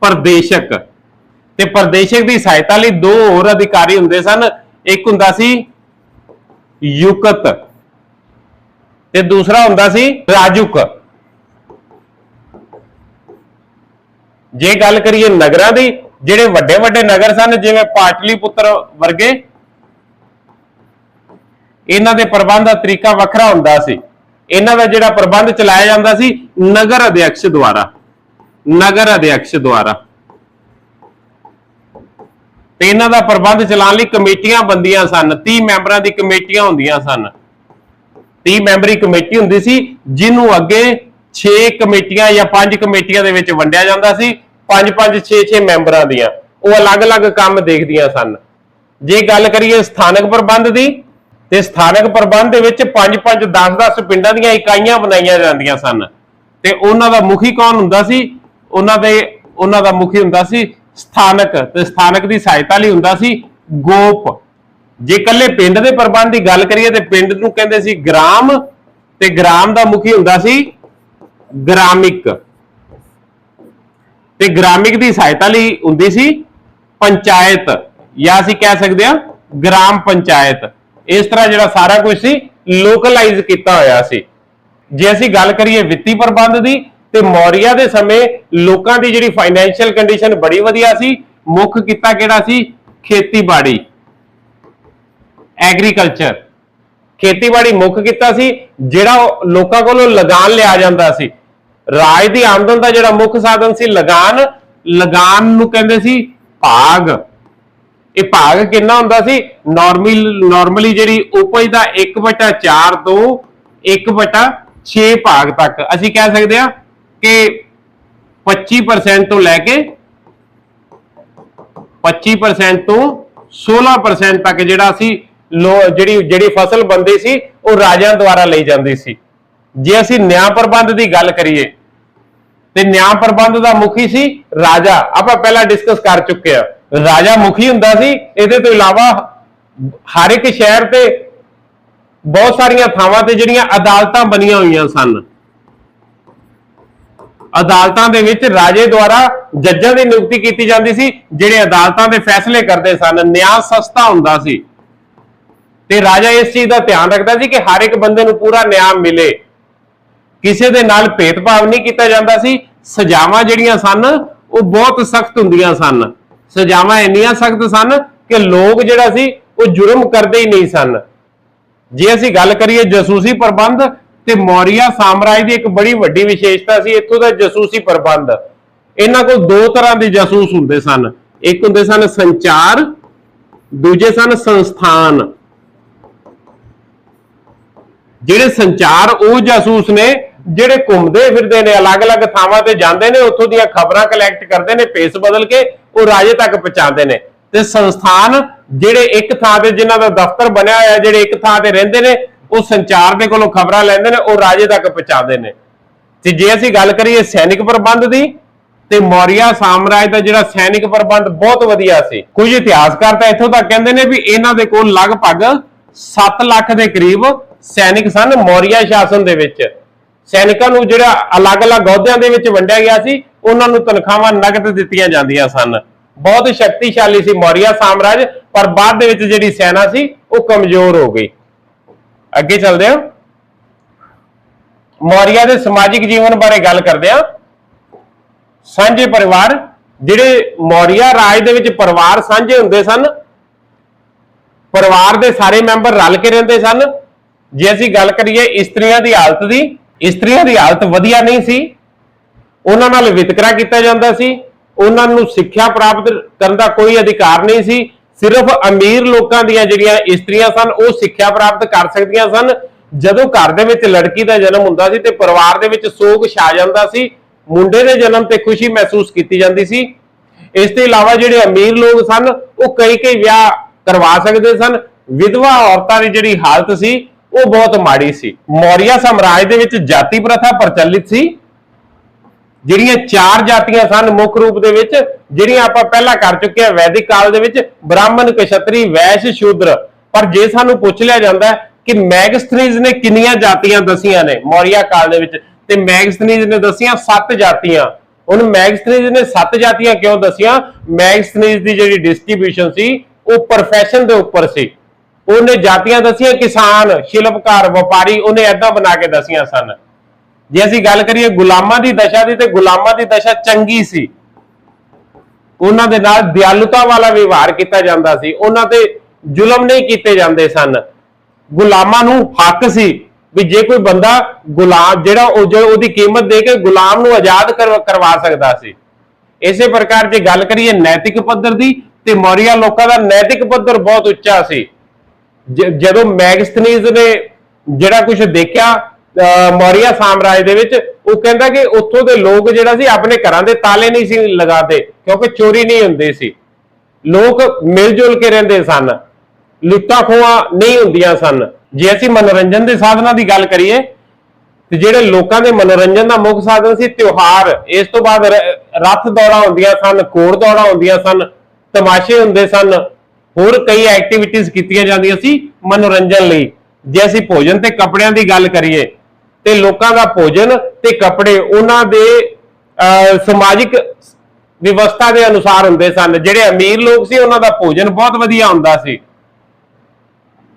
ਪ੍ਰਦੇਸ਼ਕ। ਤੇ ਪ੍ਰਦੇਸ਼ਕ ਦੀ ਸਹਾਇਤਾ ਲਈ ਦੋ ਹੋਰ ਅਧਿਕਾਰੀ ਹੁੰਦੇ ਸਨ। ਇੱਕ ਹੁੰਦਾ ਸੀ ਯੁਕਤ ਤੇ ਦੂਸਰਾ ਹੁੰਦਾ ਸੀ ਰਾਜੁਕ। ਜੇ ਗੱਲ ਕਰੀਏ ਨਗਰਾਂ ਦੀ ਜਿਹੜੇ ਵੱਡੇ ਵੱਡੇ ਨਗਰ ਸਨ, ਜਿਵੇਂ ਪਾਟਲੀਪੁੱਤਰ ਵਰਗੇ, ਇਹਨਾਂ ਦੇ ਪ੍ਰਬੰਧ ਦਾ ਤਰੀਕਾ ਵੱਖਰਾ ਹੁੰਦਾ ਸੀ। ਇਹਨਾਂ ਦਾ ਜਿਹੜਾ ਪ੍ਰਬੰਧ ਚਲਾਇਆ ਜਾਂਦਾ ਸੀ, ਨਗਰ ਅਧਿਕਸ਼ ਦੁਆਰਾ। ਨਗਰ ਅਧਿਕਸ਼ ਦੁਆਰਾ। ਤੇ ਇਹਨਾਂ ਦਾ ਪ੍ਰਬੰਧ ਚਲਾਉਣ ਲਈ ਕਮੇਟੀਆਂ ਬੰਦੀਆਂ ਸਨ 30 ਮੈਂਬਰਾਂ ਦੀ ਕਮੇਟੀਆਂ ਹੁੰਦੀਆਂ ਸਨ। 30 ਮੈਂਬਰੀ ਕਮੇਟੀ ਹੁੰਦੀ ਸੀ, ਜਿਹਨੂੰ ਅੱਗੇ 6 ਕਮੇਟੀਆਂ ਜਾਂ 5 ਕਮੇਟੀਆਂ ਦੇ ਵਿੱਚ ਵੰਡਿਆ ਜਾਂਦਾ ਸੀ। 5 5 6 6 ਮੈਂਬਰਾਂ ਦੀਆਂ। ਉਹ ਅਲੱਗ-ਅਲੱਗ ਕੰਮ ਦੇਖਦੀਆਂ ਸਨ। ਜੇ ਗੱਲ ਕਰੀਏ ਸਥਾਨਕ ਪ੍ਰਬੰਧ ਦੀ, ਤੇ ਸਥਾਨਕ ਪ੍ਰਬੰਧ ਦੇ ਵਿੱਚ 5 5 10 10 ਪਿੰਡਾਂ ਦੀਆਂ ਇਕਾਈਆਂ ਬਣਾਈਆਂ ਜਾਂਦੀਆਂ ਸਨ। ਤੇ ਉਹਨਾਂ ਦਾ ਮੁਖੀ ਕੌਣ ਹੁੰਦਾ ਸੀ? ਉਹਨਾਂ ਦੇ, ਉਹਨਾਂ ਦਾ ਮੁਖੀ ਹੁੰਦਾ ਸੀ ਸਥਾਨਕ, ਤੇ ਸਥਾਨਕ ਦੀ ਸਹਾਇਤਾ ਲਈ ਹੁੰਦਾ ਸੀ ਗੋਪ। ਜੇ ਇਕੱਲੇ ਪਿੰਡ ਦੇ ਪ੍ਰਬੰਧ ਦੀ ਗੱਲ ਕਰੀਏ, ਤੇ ਪਿੰਡ ਨੂੰ ਕਹਿੰਦੇ ਸੀ ਗ੍ਰਾਮ, ਤੇ ਗ੍ਰਾਮ ਦਾ ਮੁਖੀ ਹੁੰਦਾ ਸੀ ਗ੍ਰਾਮਿਕ। ਤੇ ਗ੍ਰਾਮਿਕ ਦੀ ਸਹਾਇਤਾ ਲਈ ਹੁੰਦੀ ਸੀ ਪੰਚਾਇਤ, ਜਾਂ ਅਸੀਂ ਕਹਿ ਸਕਦੇ ਹਾਂ ਗ੍ਰਾਮ ਪੰਚਾਇਤ। ਇਸ ਤਰ੍ਹਾਂ ਜਿਹੜਾ ਸਾਰਾ ਕੁਝ ਸੀ ਲੋਕਲਾਈਜ਼ ਕੀਤਾ ਹੋਇਆ ਸੀ। ਜੇ ਅਸੀਂ ਗੱਲ ਕਰੀਏ ਵਿੱਤੀ ਪ੍ਰਬੰਧ ਦੀ, ਤੇ ਮੌਰੀਆ ਦੇ ਸਮੇਂ ਲੋਕਾਂ ਦੀ ਜਿਹੜੀ ਫਾਈਨੈਂਸ਼ੀਅਲ ਕੰਡੀਸ਼ਨ ਬੜੀ ਵਧੀਆ ਸੀ। ਮੁੱਖ ਕਿੱਤਾ ਕਿਹੜਾ ਸੀ? ਖੇਤੀਬਾੜੀ। ਐਗਰੀਕਲਚਰ ਖੇਤੀਬਾੜੀ ਮੁੱਖ ਕਿੱਤਾ ਸੀ, ਜਿਹੜਾ ਉਹ ਲੋਕਾਂ ਕੋਲੋਂ ਲਗਾਨ ਲਿਆ ਜਾਂਦਾ ਸੀ। ਰਾਜ ਦੀ ਆਮਦਨ ਦਾ ਜਿਹੜਾ ਮੁੱਖ ਸਾਧਨ ਸੀ ਲਗਾਨ ਲਗਾਨ ਨੂੰ ਕਹਿੰਦੇ ਸੀ ਭਾਗ। ਇਹ ਭਾਗ ਕਿੰਨਾ ਹੁੰਦਾ ਸੀ? ਨਾਰਮਲ ਨਾਰਮਲੀ ਜਿਹੜੀ ਉਪਜ ਦਾ 1/4 ਤੋਂ 1/6 ਭਾਗ ਤੱਕ। ਅਸੀਂ ਕਹਿ ਸਕਦੇ ਹਾਂ ਕਿ 25% ਤੋਂ ਲੈ ਕੇ 25% ਤੋਂ 16% ਤੱਕ ਜਿਹੜਾ ਸੀ, ਲੋ, ਜਿਹੜੀ ਜਿਹੜੀ ਫਸਲ ਬੰਦੀ ਸੀ, ਉਹ ਰਾਜਾਂ ਦੁਆਰਾ ਲਈ ਜਾਂਦੀ ਸੀ। ਜੇ ਅਸੀਂ ਨਿਆਂ ਪ੍ਰਬੰਧ ਦੀ ਗੱਲ ਕਰੀਏ, ਤੇ ਨਿਆਂ ਪ੍ਰਬੰਧ ਦਾ ਮੁਖੀ ਸੀ ਰਾਜਾ। ਆਪਾਂ ਪਹਿਲਾਂ ਡਿਸਕਸ ਕਰ ਚੁੱਕੇ ਆ। ਰਾਜਾ ਮੁਖੀ ਹੁੰਦਾ ਸੀ, ਇਹਦੇ ਤੋਂ ਇਲਾਵਾ ਹਰ ਇੱਕ ਸ਼ਹਿਰ ਤੇ ਬਹੁਤ ਸਾਰੀਆਂ ਥਾਵਾਂ ਤੇ ਜਿਹੜੀਆਂ ਅਦਾਲਤਾਂ ਬਣੀਆਂ ਹੋਈਆਂ ਸਨ। ਅਦਾਲਤਾਂ ਦੇ ਵਿੱਚ ਰਾਜੇ ਦੁਆਰਾ ਜੱਜਾਂ ਦੀ ਨਿਯੁਕਤੀ ਕੀਤੀ ਜਾਂਦੀ ਸੀ, ਜਿਹੜੇ ਅਦਾਲਤਾਂ ਦੇ ਫੈਸਲੇ ਕਰਦੇ ਸਨ। ਨਿਆਂ ਸਸਤਾ ਹੁੰਦਾ ਸੀ। ਤੇ ਰਾਜਾ ਇਸ ਚੀਜ਼ ਦਾ ਧਿਆਨ ਰੱਖਦਾ ਸੀ ਕਿ ਹਰ ਇੱਕ ਬੰਦੇ ਨੂੰ ਪੂਰਾ ਨਿਆਂ ਮਿਲੇ। ਕਿਸੇ ਦੇ ਨਾਲ ਭੇਦਭਾਵ ਨਹੀਂ ਕੀਤਾ ਜਾਂਦਾ ਸੀ। ਸਜ਼ਾਵਾਂ ਜਿਹੜੀਆਂ ਸਨ, ਉਹ ਬਹੁਤ ਸਖਤ ਹੁੰਦੀਆਂ ਸਨ। ਸਜ਼ਾਵਾਂ ਇੰਨੀਆਂ ਸਖਤ ਸਨ ਕਿ ਲੋਕ ਜਿਹੜਾ ਸੀ, ਉਹ ਜੁਰਮ ਕਰਦੇ ਹੀ ਨਹੀਂ ਸਨ। ਜੇ ਅਸੀਂ ਗੱਲ ਕਰੀਏ ਜਾਸੂਸੀ ਪ੍ਰਬੰਧ, ਤੇ ਮੌਰੀਆ ਸਾਮਰਾਜ ਦੀ ਇੱਕ ਬੜੀ ਵੱਡੀ ਵਿਸ਼ੇਸ਼ਤਾ ਸੀ, ਇੱਥੋਂ ਦਾ ਜਾਸੂਸੀ ਪ੍ਰਬੰਧ। ਇਹਨਾਂ ਕੋਲ ਦੋ ਤਰ੍ਹਾਂ ਦੇ ਜਾਸੂਸ ਹੁੰਦੇ ਸਨ। ਇੱਕ ਹੁੰਦੇ ਸਨ ਸੰਚਾਰ, ਦੂਜੇ ਸਨ ਸੰਸਥਾਨ। ਜਿਹੜੇ ਸੰਚਾਰ ਉਹ ਜਾਸੂਸ ਨੇ, ਜਿਹੜੇ ਘੁੰਮਦੇ ਫਿਰਦੇ ਨੇ, ਅਲੱਗ-ਅਲੱਗ ਥਾਵਾਂ ਤੇ ਜਾਂਦੇ ਨੇ, ਉੱਥੋਂ ਦੀਆਂ ਖਬਰਾਂ ਕਲੈਕਟ ਕਰਦੇ ਨੇ ਪੇਸ ਬਦਲ ਕੇ ਉਹ ਰਾਜੇ ਤੱਕ ਪਹੁੰਚਾਉਂਦੇ ਨੇ। ਤੇ ਸੰਸਥਾਨ ਜਿਹੜੇ ਇੱਕ ਥਾਂ ਤੇ ਜਿਨ੍ਹਾਂ ਦਾ ਦਫ਼ਤਰ ਬਣਿਆ ਹੋਇਆ, ਜਿਹੜੇ ਇੱਕ ਥਾਂ ਤੇ ਰਹਿੰਦੇ ਨੇ, ਉਹ ਸੰਚਾਰ ਦੇ ਕੋਲੋਂ ਖਬਰਾਂ ਲੈਂਦੇ ਨੇ, ਉਹ ਰਾਜੇ ਤੱਕ ਪਹੁੰਚਾਉਂਦੇ ਨੇ। ਤੇ ਜੇ ਅਸੀਂ ਗੱਲ ਕਰੀਏ ਸੈਨਿਕ ਪ੍ਰਬੰਧ ਦੀ, ਤੇ ਮੌਰੀਆ ਸਾਮਰਾਜ ਦਾ ਜਿਹੜਾ ਸੈਨਿਕ ਪ੍ਰਬੰਧ ਬਹੁਤ ਵਧੀਆ ਸੀ। ਕੁਝ ਇਤਿਹਾਸਕਾਰ ਤਾਂ ਇੱਥੋਂ ਤੱਕ ਕਹਿੰਦੇ ਨੇ ਵੀ ਇਹਨਾਂ ਦੇ ਕੋਲ ਲਗਭਗ 7 ਲੱਖ ਦੇ ਕਰੀਬ ਸੈਨਿਕ ਸਨ, ਮੌਰੀਆ ਸ਼ਾਸਨ ਦੇ ਵਿੱਚ। ਸੈਨਿਕਾਂ ਨੂੰ ਜਿਹੜਾ ਅਲੱਗ-ਅਲੱਗ ਅਹੁਦਿਆਂ ਦੇ ਵਿੱਚ ਵੰਡਿਆ ਗਿਆ ਸੀ, ਉਹਨਾਂ ਨੂੰ ਤਨਖਾਹਾਂ ਨਗਦ ਦਿੱਤੀਆਂ ਜਾਂਦੀਆਂ ਸਨ। ਬਹੁਤ ਸ਼ਕਤੀਸ਼ਾਲੀ ਸੀ ਮੌਰੀਆ ਸਾਮਰਾਜ, ਪਰ ਬਾਅਦ ਦੇ ਵਿੱਚ ਜਿਹੜੀ ਸੈਨਾ ਸੀ, ਉਹ ਕਮਜ਼ੋਰ ਹੋ ਗਈ। ਅੱਗੇ ਚੱਲਦੇ ਹਾਂ। ਮੌਰੀਆ ਦੇ ਸਮਾਜਿਕ ਜੀਵਨ ਬਾਰੇ ਗੱਲ ਕਰਦੇ ਹਾਂ। ਸਾਂਝੇ ਪਰਿਵਾਰ, ਜਿਹੜੇ ਮੌਰੀਆ ਰਾਜ ਦੇ ਵਿੱਚ ਪਰਿਵਾਰ ਸਾਂਝੇ ਹੁੰਦੇ ਸਨ, ਪਰਿਵਾਰ ਦੇ ਸਾਰੇ ਮੈਂਬਰ ਰਲ ਕੇ ਰਹਿੰਦੇ ਸਨ ਜੇ ਅਸੀਂ ਗੱਲ ਕਰੀਏ ਇਸਤਰੀਆਂ ਦੀ ਹਾਲਤ ਦੀ, ਇਸਤਰੀਆਂ ਦੀ ਹਾਲਤ ਵਧੀਆ ਨਹੀਂ ਸੀ। ਉਹਨਾਂ ਨਾਲ ਵਿਤਕਰਾ ਕੀਤਾ ਜਾਂਦਾ ਸੀ। ਉਹਨਾਂ ਨੂੰ ਸਿੱਖਿਆ ਪ੍ਰਾਪਤ ਕਰਨ ਦਾ ਕੋਈ ਅਧਿਕਾਰ ਨਹੀਂ ਸੀ। ਸਿਰਫ ਅਮੀਰ ਲੋਕਾਂ ਦੀਆਂ ਜਿਹੜੀਆਂ ਇਸਤਰੀਆਂ ਸਨ, ਉਹ ਸਿੱਖਿਆ ਪ੍ਰਾਪਤ ਕਰ ਸਕਦੀਆਂ ਸਨ। ਜਦੋਂ ਘਰ ਦੇ ਵਿੱਚ ਲੜਕੀ ਦਾ ਜਨਮ ਹੁੰਦਾ ਸੀ ਤੇ ਪਰਿਵਾਰ ਦੇ ਵਿੱਚ ਸੋਗ ਛਾ ਜਾਂਦਾ ਸੀ, ਮੁੰਡੇ ਦੇ ਜਨਮ ਤੇ ਖੁਸ਼ੀ ਮਹਿਸੂਸ ਕੀਤੀ ਜਾਂਦੀ ਸੀ। ਇਸ ਤੋਂ ਇਲਾਵਾ ਜਿਹੜੇ ਅਮੀਰ ਲੋਕ ਸਨ, ਉਹ ਕਈ ਕਈ ਵਿਆਹ ਕਰਵਾ ਸਕਦੇ ਸਨ। ਵਿਧਵਾ ਔਰਤਾਂ ਦੀ ਜਿਹੜੀ ਹਾਲਤ ਸੀ ਉਹ ਬਹੁਤ ਮਾੜੀ ਸੀ। ਮੌਰੀਆ ਸਾਮਰਾਜ ਦੇ ਵਿੱਚ ਜਾਤੀ ਪ੍ਰਥਾ ਪ੍ਰਚਲਿਤ ਸੀ। ਜਿਹੜੀਆਂ ਚਾਰ ਜਾਤੀਆਂ ਸਨ ਮੁੱਖ ਰੂਪ ਦੇ ਵਿੱਚ, ਜਿਹੜੀਆਂ ਆਪਾਂ ਪਹਿਲਾਂ ਕਰ ਚੁੱਕੇ ਆ ਵੈਦਿਕ ਕਾਲ ਦੇ ਵਿੱਚ, ਬ੍ਰਾਹਮਣ, ਕਸ਼ਤਰੀ, ਵੈਸ਼, ਸ਼ੂਦਰ। ਪਰ ਜੇ ਸਾਨੂੰ ਪੁੱਛ ਲਿਆ ਜਾਂਦਾ ਕਿ ਮੈਗਸਥਨੀਜ਼ ਨੇ ਕਿੰਨੀਆਂ ਜਾਤੀਆਂ ਦਸੀਆਂ ਨੇ ਮੌਰੀਆ ਕਾਲ ਦੇ ਵਿੱਚ, ਤੇ ਮੈਗਸਥਨੀਜ਼ ਨੇ ਦਸੀਆਂ ਸੱਤ ਜਾਤੀਆਂ। ਹੁਣ ਮੈਗਸਥਨੀਜ਼ ਨੇ ਸੱਤ ਜਾਤੀਆਂ ਕਿਉਂ ਦਸੀਆਂ? ਮੈਗਸਥਨੀਜ਼ ਦੀ ਜਿਹੜੀ ਡਿਸਟ੍ਰੀਬਿਊਸ਼ਨ ਸੀ, ਉਹ profession ਦੇ ਉੱਪਰ ਸੀ। ਉਹਨੇ ਜਾਤੀਆਂ ਦਸੀਆਂ, ਕਿਸਾਨ, ਸ਼ਿਲਪਕਾਰ, ਵਪਾਰੀ, ਉਹਨੇ ਐਦਾਂ ਬਣਾ ਕੇ ਦਸੀਆਂ ਸਨ। ਜੇ ਅਸੀਂ ਗੱਲ ਕਰੀਏ ਗੁਲਾਮਾਂ ਦੀ ਦਸ਼ਾ ਦੀ, ਤੇ ਗੁਲਾਮਾਂ ਦੀ ਦਸ਼ਾ ਚੰਗੀ ਸੀ। ਉਹਨਾਂ ਦੇ ਨਾਲ ਦਿਆਲੁਤਾ ਵਾਲਾ ਵਿਵਹਾਰ ਕੀਤਾ ਜਾਂਦਾ ਸੀ। ਉਹਨਾਂ ਤੇ ਜ਼ੁਲਮ ਨਹੀਂ ਕੀਤੇ ਜਾਂਦੇ ਸਨ। ਗੁਲਾਮਾਂ ਨੂੰ ਹੱਕ ਸੀ ਵੀ ਜੇ ਕੋਈ ਬੰਦਾ ਗੁਲਾਮ, ਜਿਹੜਾ ਉਹ ਜੋ ਉਹਦੀ ਕੀਮਤ ਦੇ ਕੇ ਗੁਲਾਮ ਨੂੰ ਆਜ਼ਾਦ ਕਰਵਾ ਕਰਵਾ ਸਕਦਾ ਸੀ। ਇਸੇ ਪ੍ਰਕਾਰ ਜੇ ਗੱਲ ਕਰੀਏ ਨੈਤਿਕ ਪੱਧਰ ਦੀ, ਤੇ ਮੌਰੀਆ ਲੋਕਾਂ ਦਾ ਨੈਤਿਕ ਪੱਧਰ ਬਹੁਤ ਉੱਚਾ ਸੀ। ਜਦੋਂ ਮੈਗਸਥਨੀਜ਼ ਨੇ ਜਿਹੜਾ ਕੁਝ ਦੇਖਿਆ ਮੌਰੀਆ ਸਾਮਰਾਜ ਦੇ ਵਿੱਚ, ਉਹ ਕਹਿੰਦਾ ਕਿ ਉੱਥੋਂ ਦੇ ਲੋਕ ਜਿਹੜਾ ਸੀ ਆਪਣੇ ਘਰਾਂ ਦੇ ਤਾਲੇ ਨਹੀਂ ਸੀ ਲਗਾਦੇ ਕਿਉਂਕਿ ਚੋਰੀ ਨਹੀਂ ਹੁੰਦੀ ਸੀ। ਲੋਕ ਮਿਲ ਜੁਲ ਕੇ ਰਹਿੰਦੇ ਸਨ। ਲੁੱਟਾਂ ਖੋਹਾਂ ਨਹੀਂ ਹੁੰਦੀਆਂ ਸਨ। ਜੇ ਅਸੀਂ ਮਨੋਰੰਜਨ ਦੇ ਸਾਧਨਾਂ ਦੀ ਗੱਲ ਕਰੀਏ, ਤੇ ਜਿਹੜੇ ਲੋਕਾਂ ਦੇ ਮਨੋਰੰਜਨ ਦਾ ਮੁੱਖ ਸਾਧਨ ਸੀ ਤਿਉਹਾਰ। ਇਸ ਤੋਂ ਬਾਅਦ ਰੱਥ ਦੌੜਾਂ ਹੁੰਦੀਆਂ ਸਨ, ਘੋੜ ਦੌੜਾਂ ਹੁੰਦੀਆਂ ਸਨ, ਤਮਾਸ਼ੇ ਹੁੰਦੇ ਸਨ। ਹੋਰ ਕਈ ਐਕਟੀਵਿਟੀਜ਼ ਕੀਤੀਆਂ ਜਾਂਦੀਆਂ ਸੀ ਮਨੋਰੰਜਨ ਲਈ। ਜੇ ਅਸੀਂ ਭੋਜਨ ਤੇ ਕੱਪੜਿਆਂ ਦੀ ਗੱਲ ਕਰੀਏ, ਤੇ ਲੋਕਾਂ ਦਾ ਭੋਜਨ ਤੇ ਕੱਪੜੇ ਉਹਨਾਂ ਦੇ ਸਮਾਜਿਕ ਵਿਵਸਥਾ ਦੇ ਅਨੁਸਾਰ ਹੁੰਦੇ ਸਨ। ਜਿਹੜੇ ਅਮੀਰ ਲੋਕ ਸੀ, ਉਹਨਾਂ ਦਾ ਭੋਜਨ ਬਹੁਤ ਵਧੀਆ ਹੁੰਦਾ ਸੀ।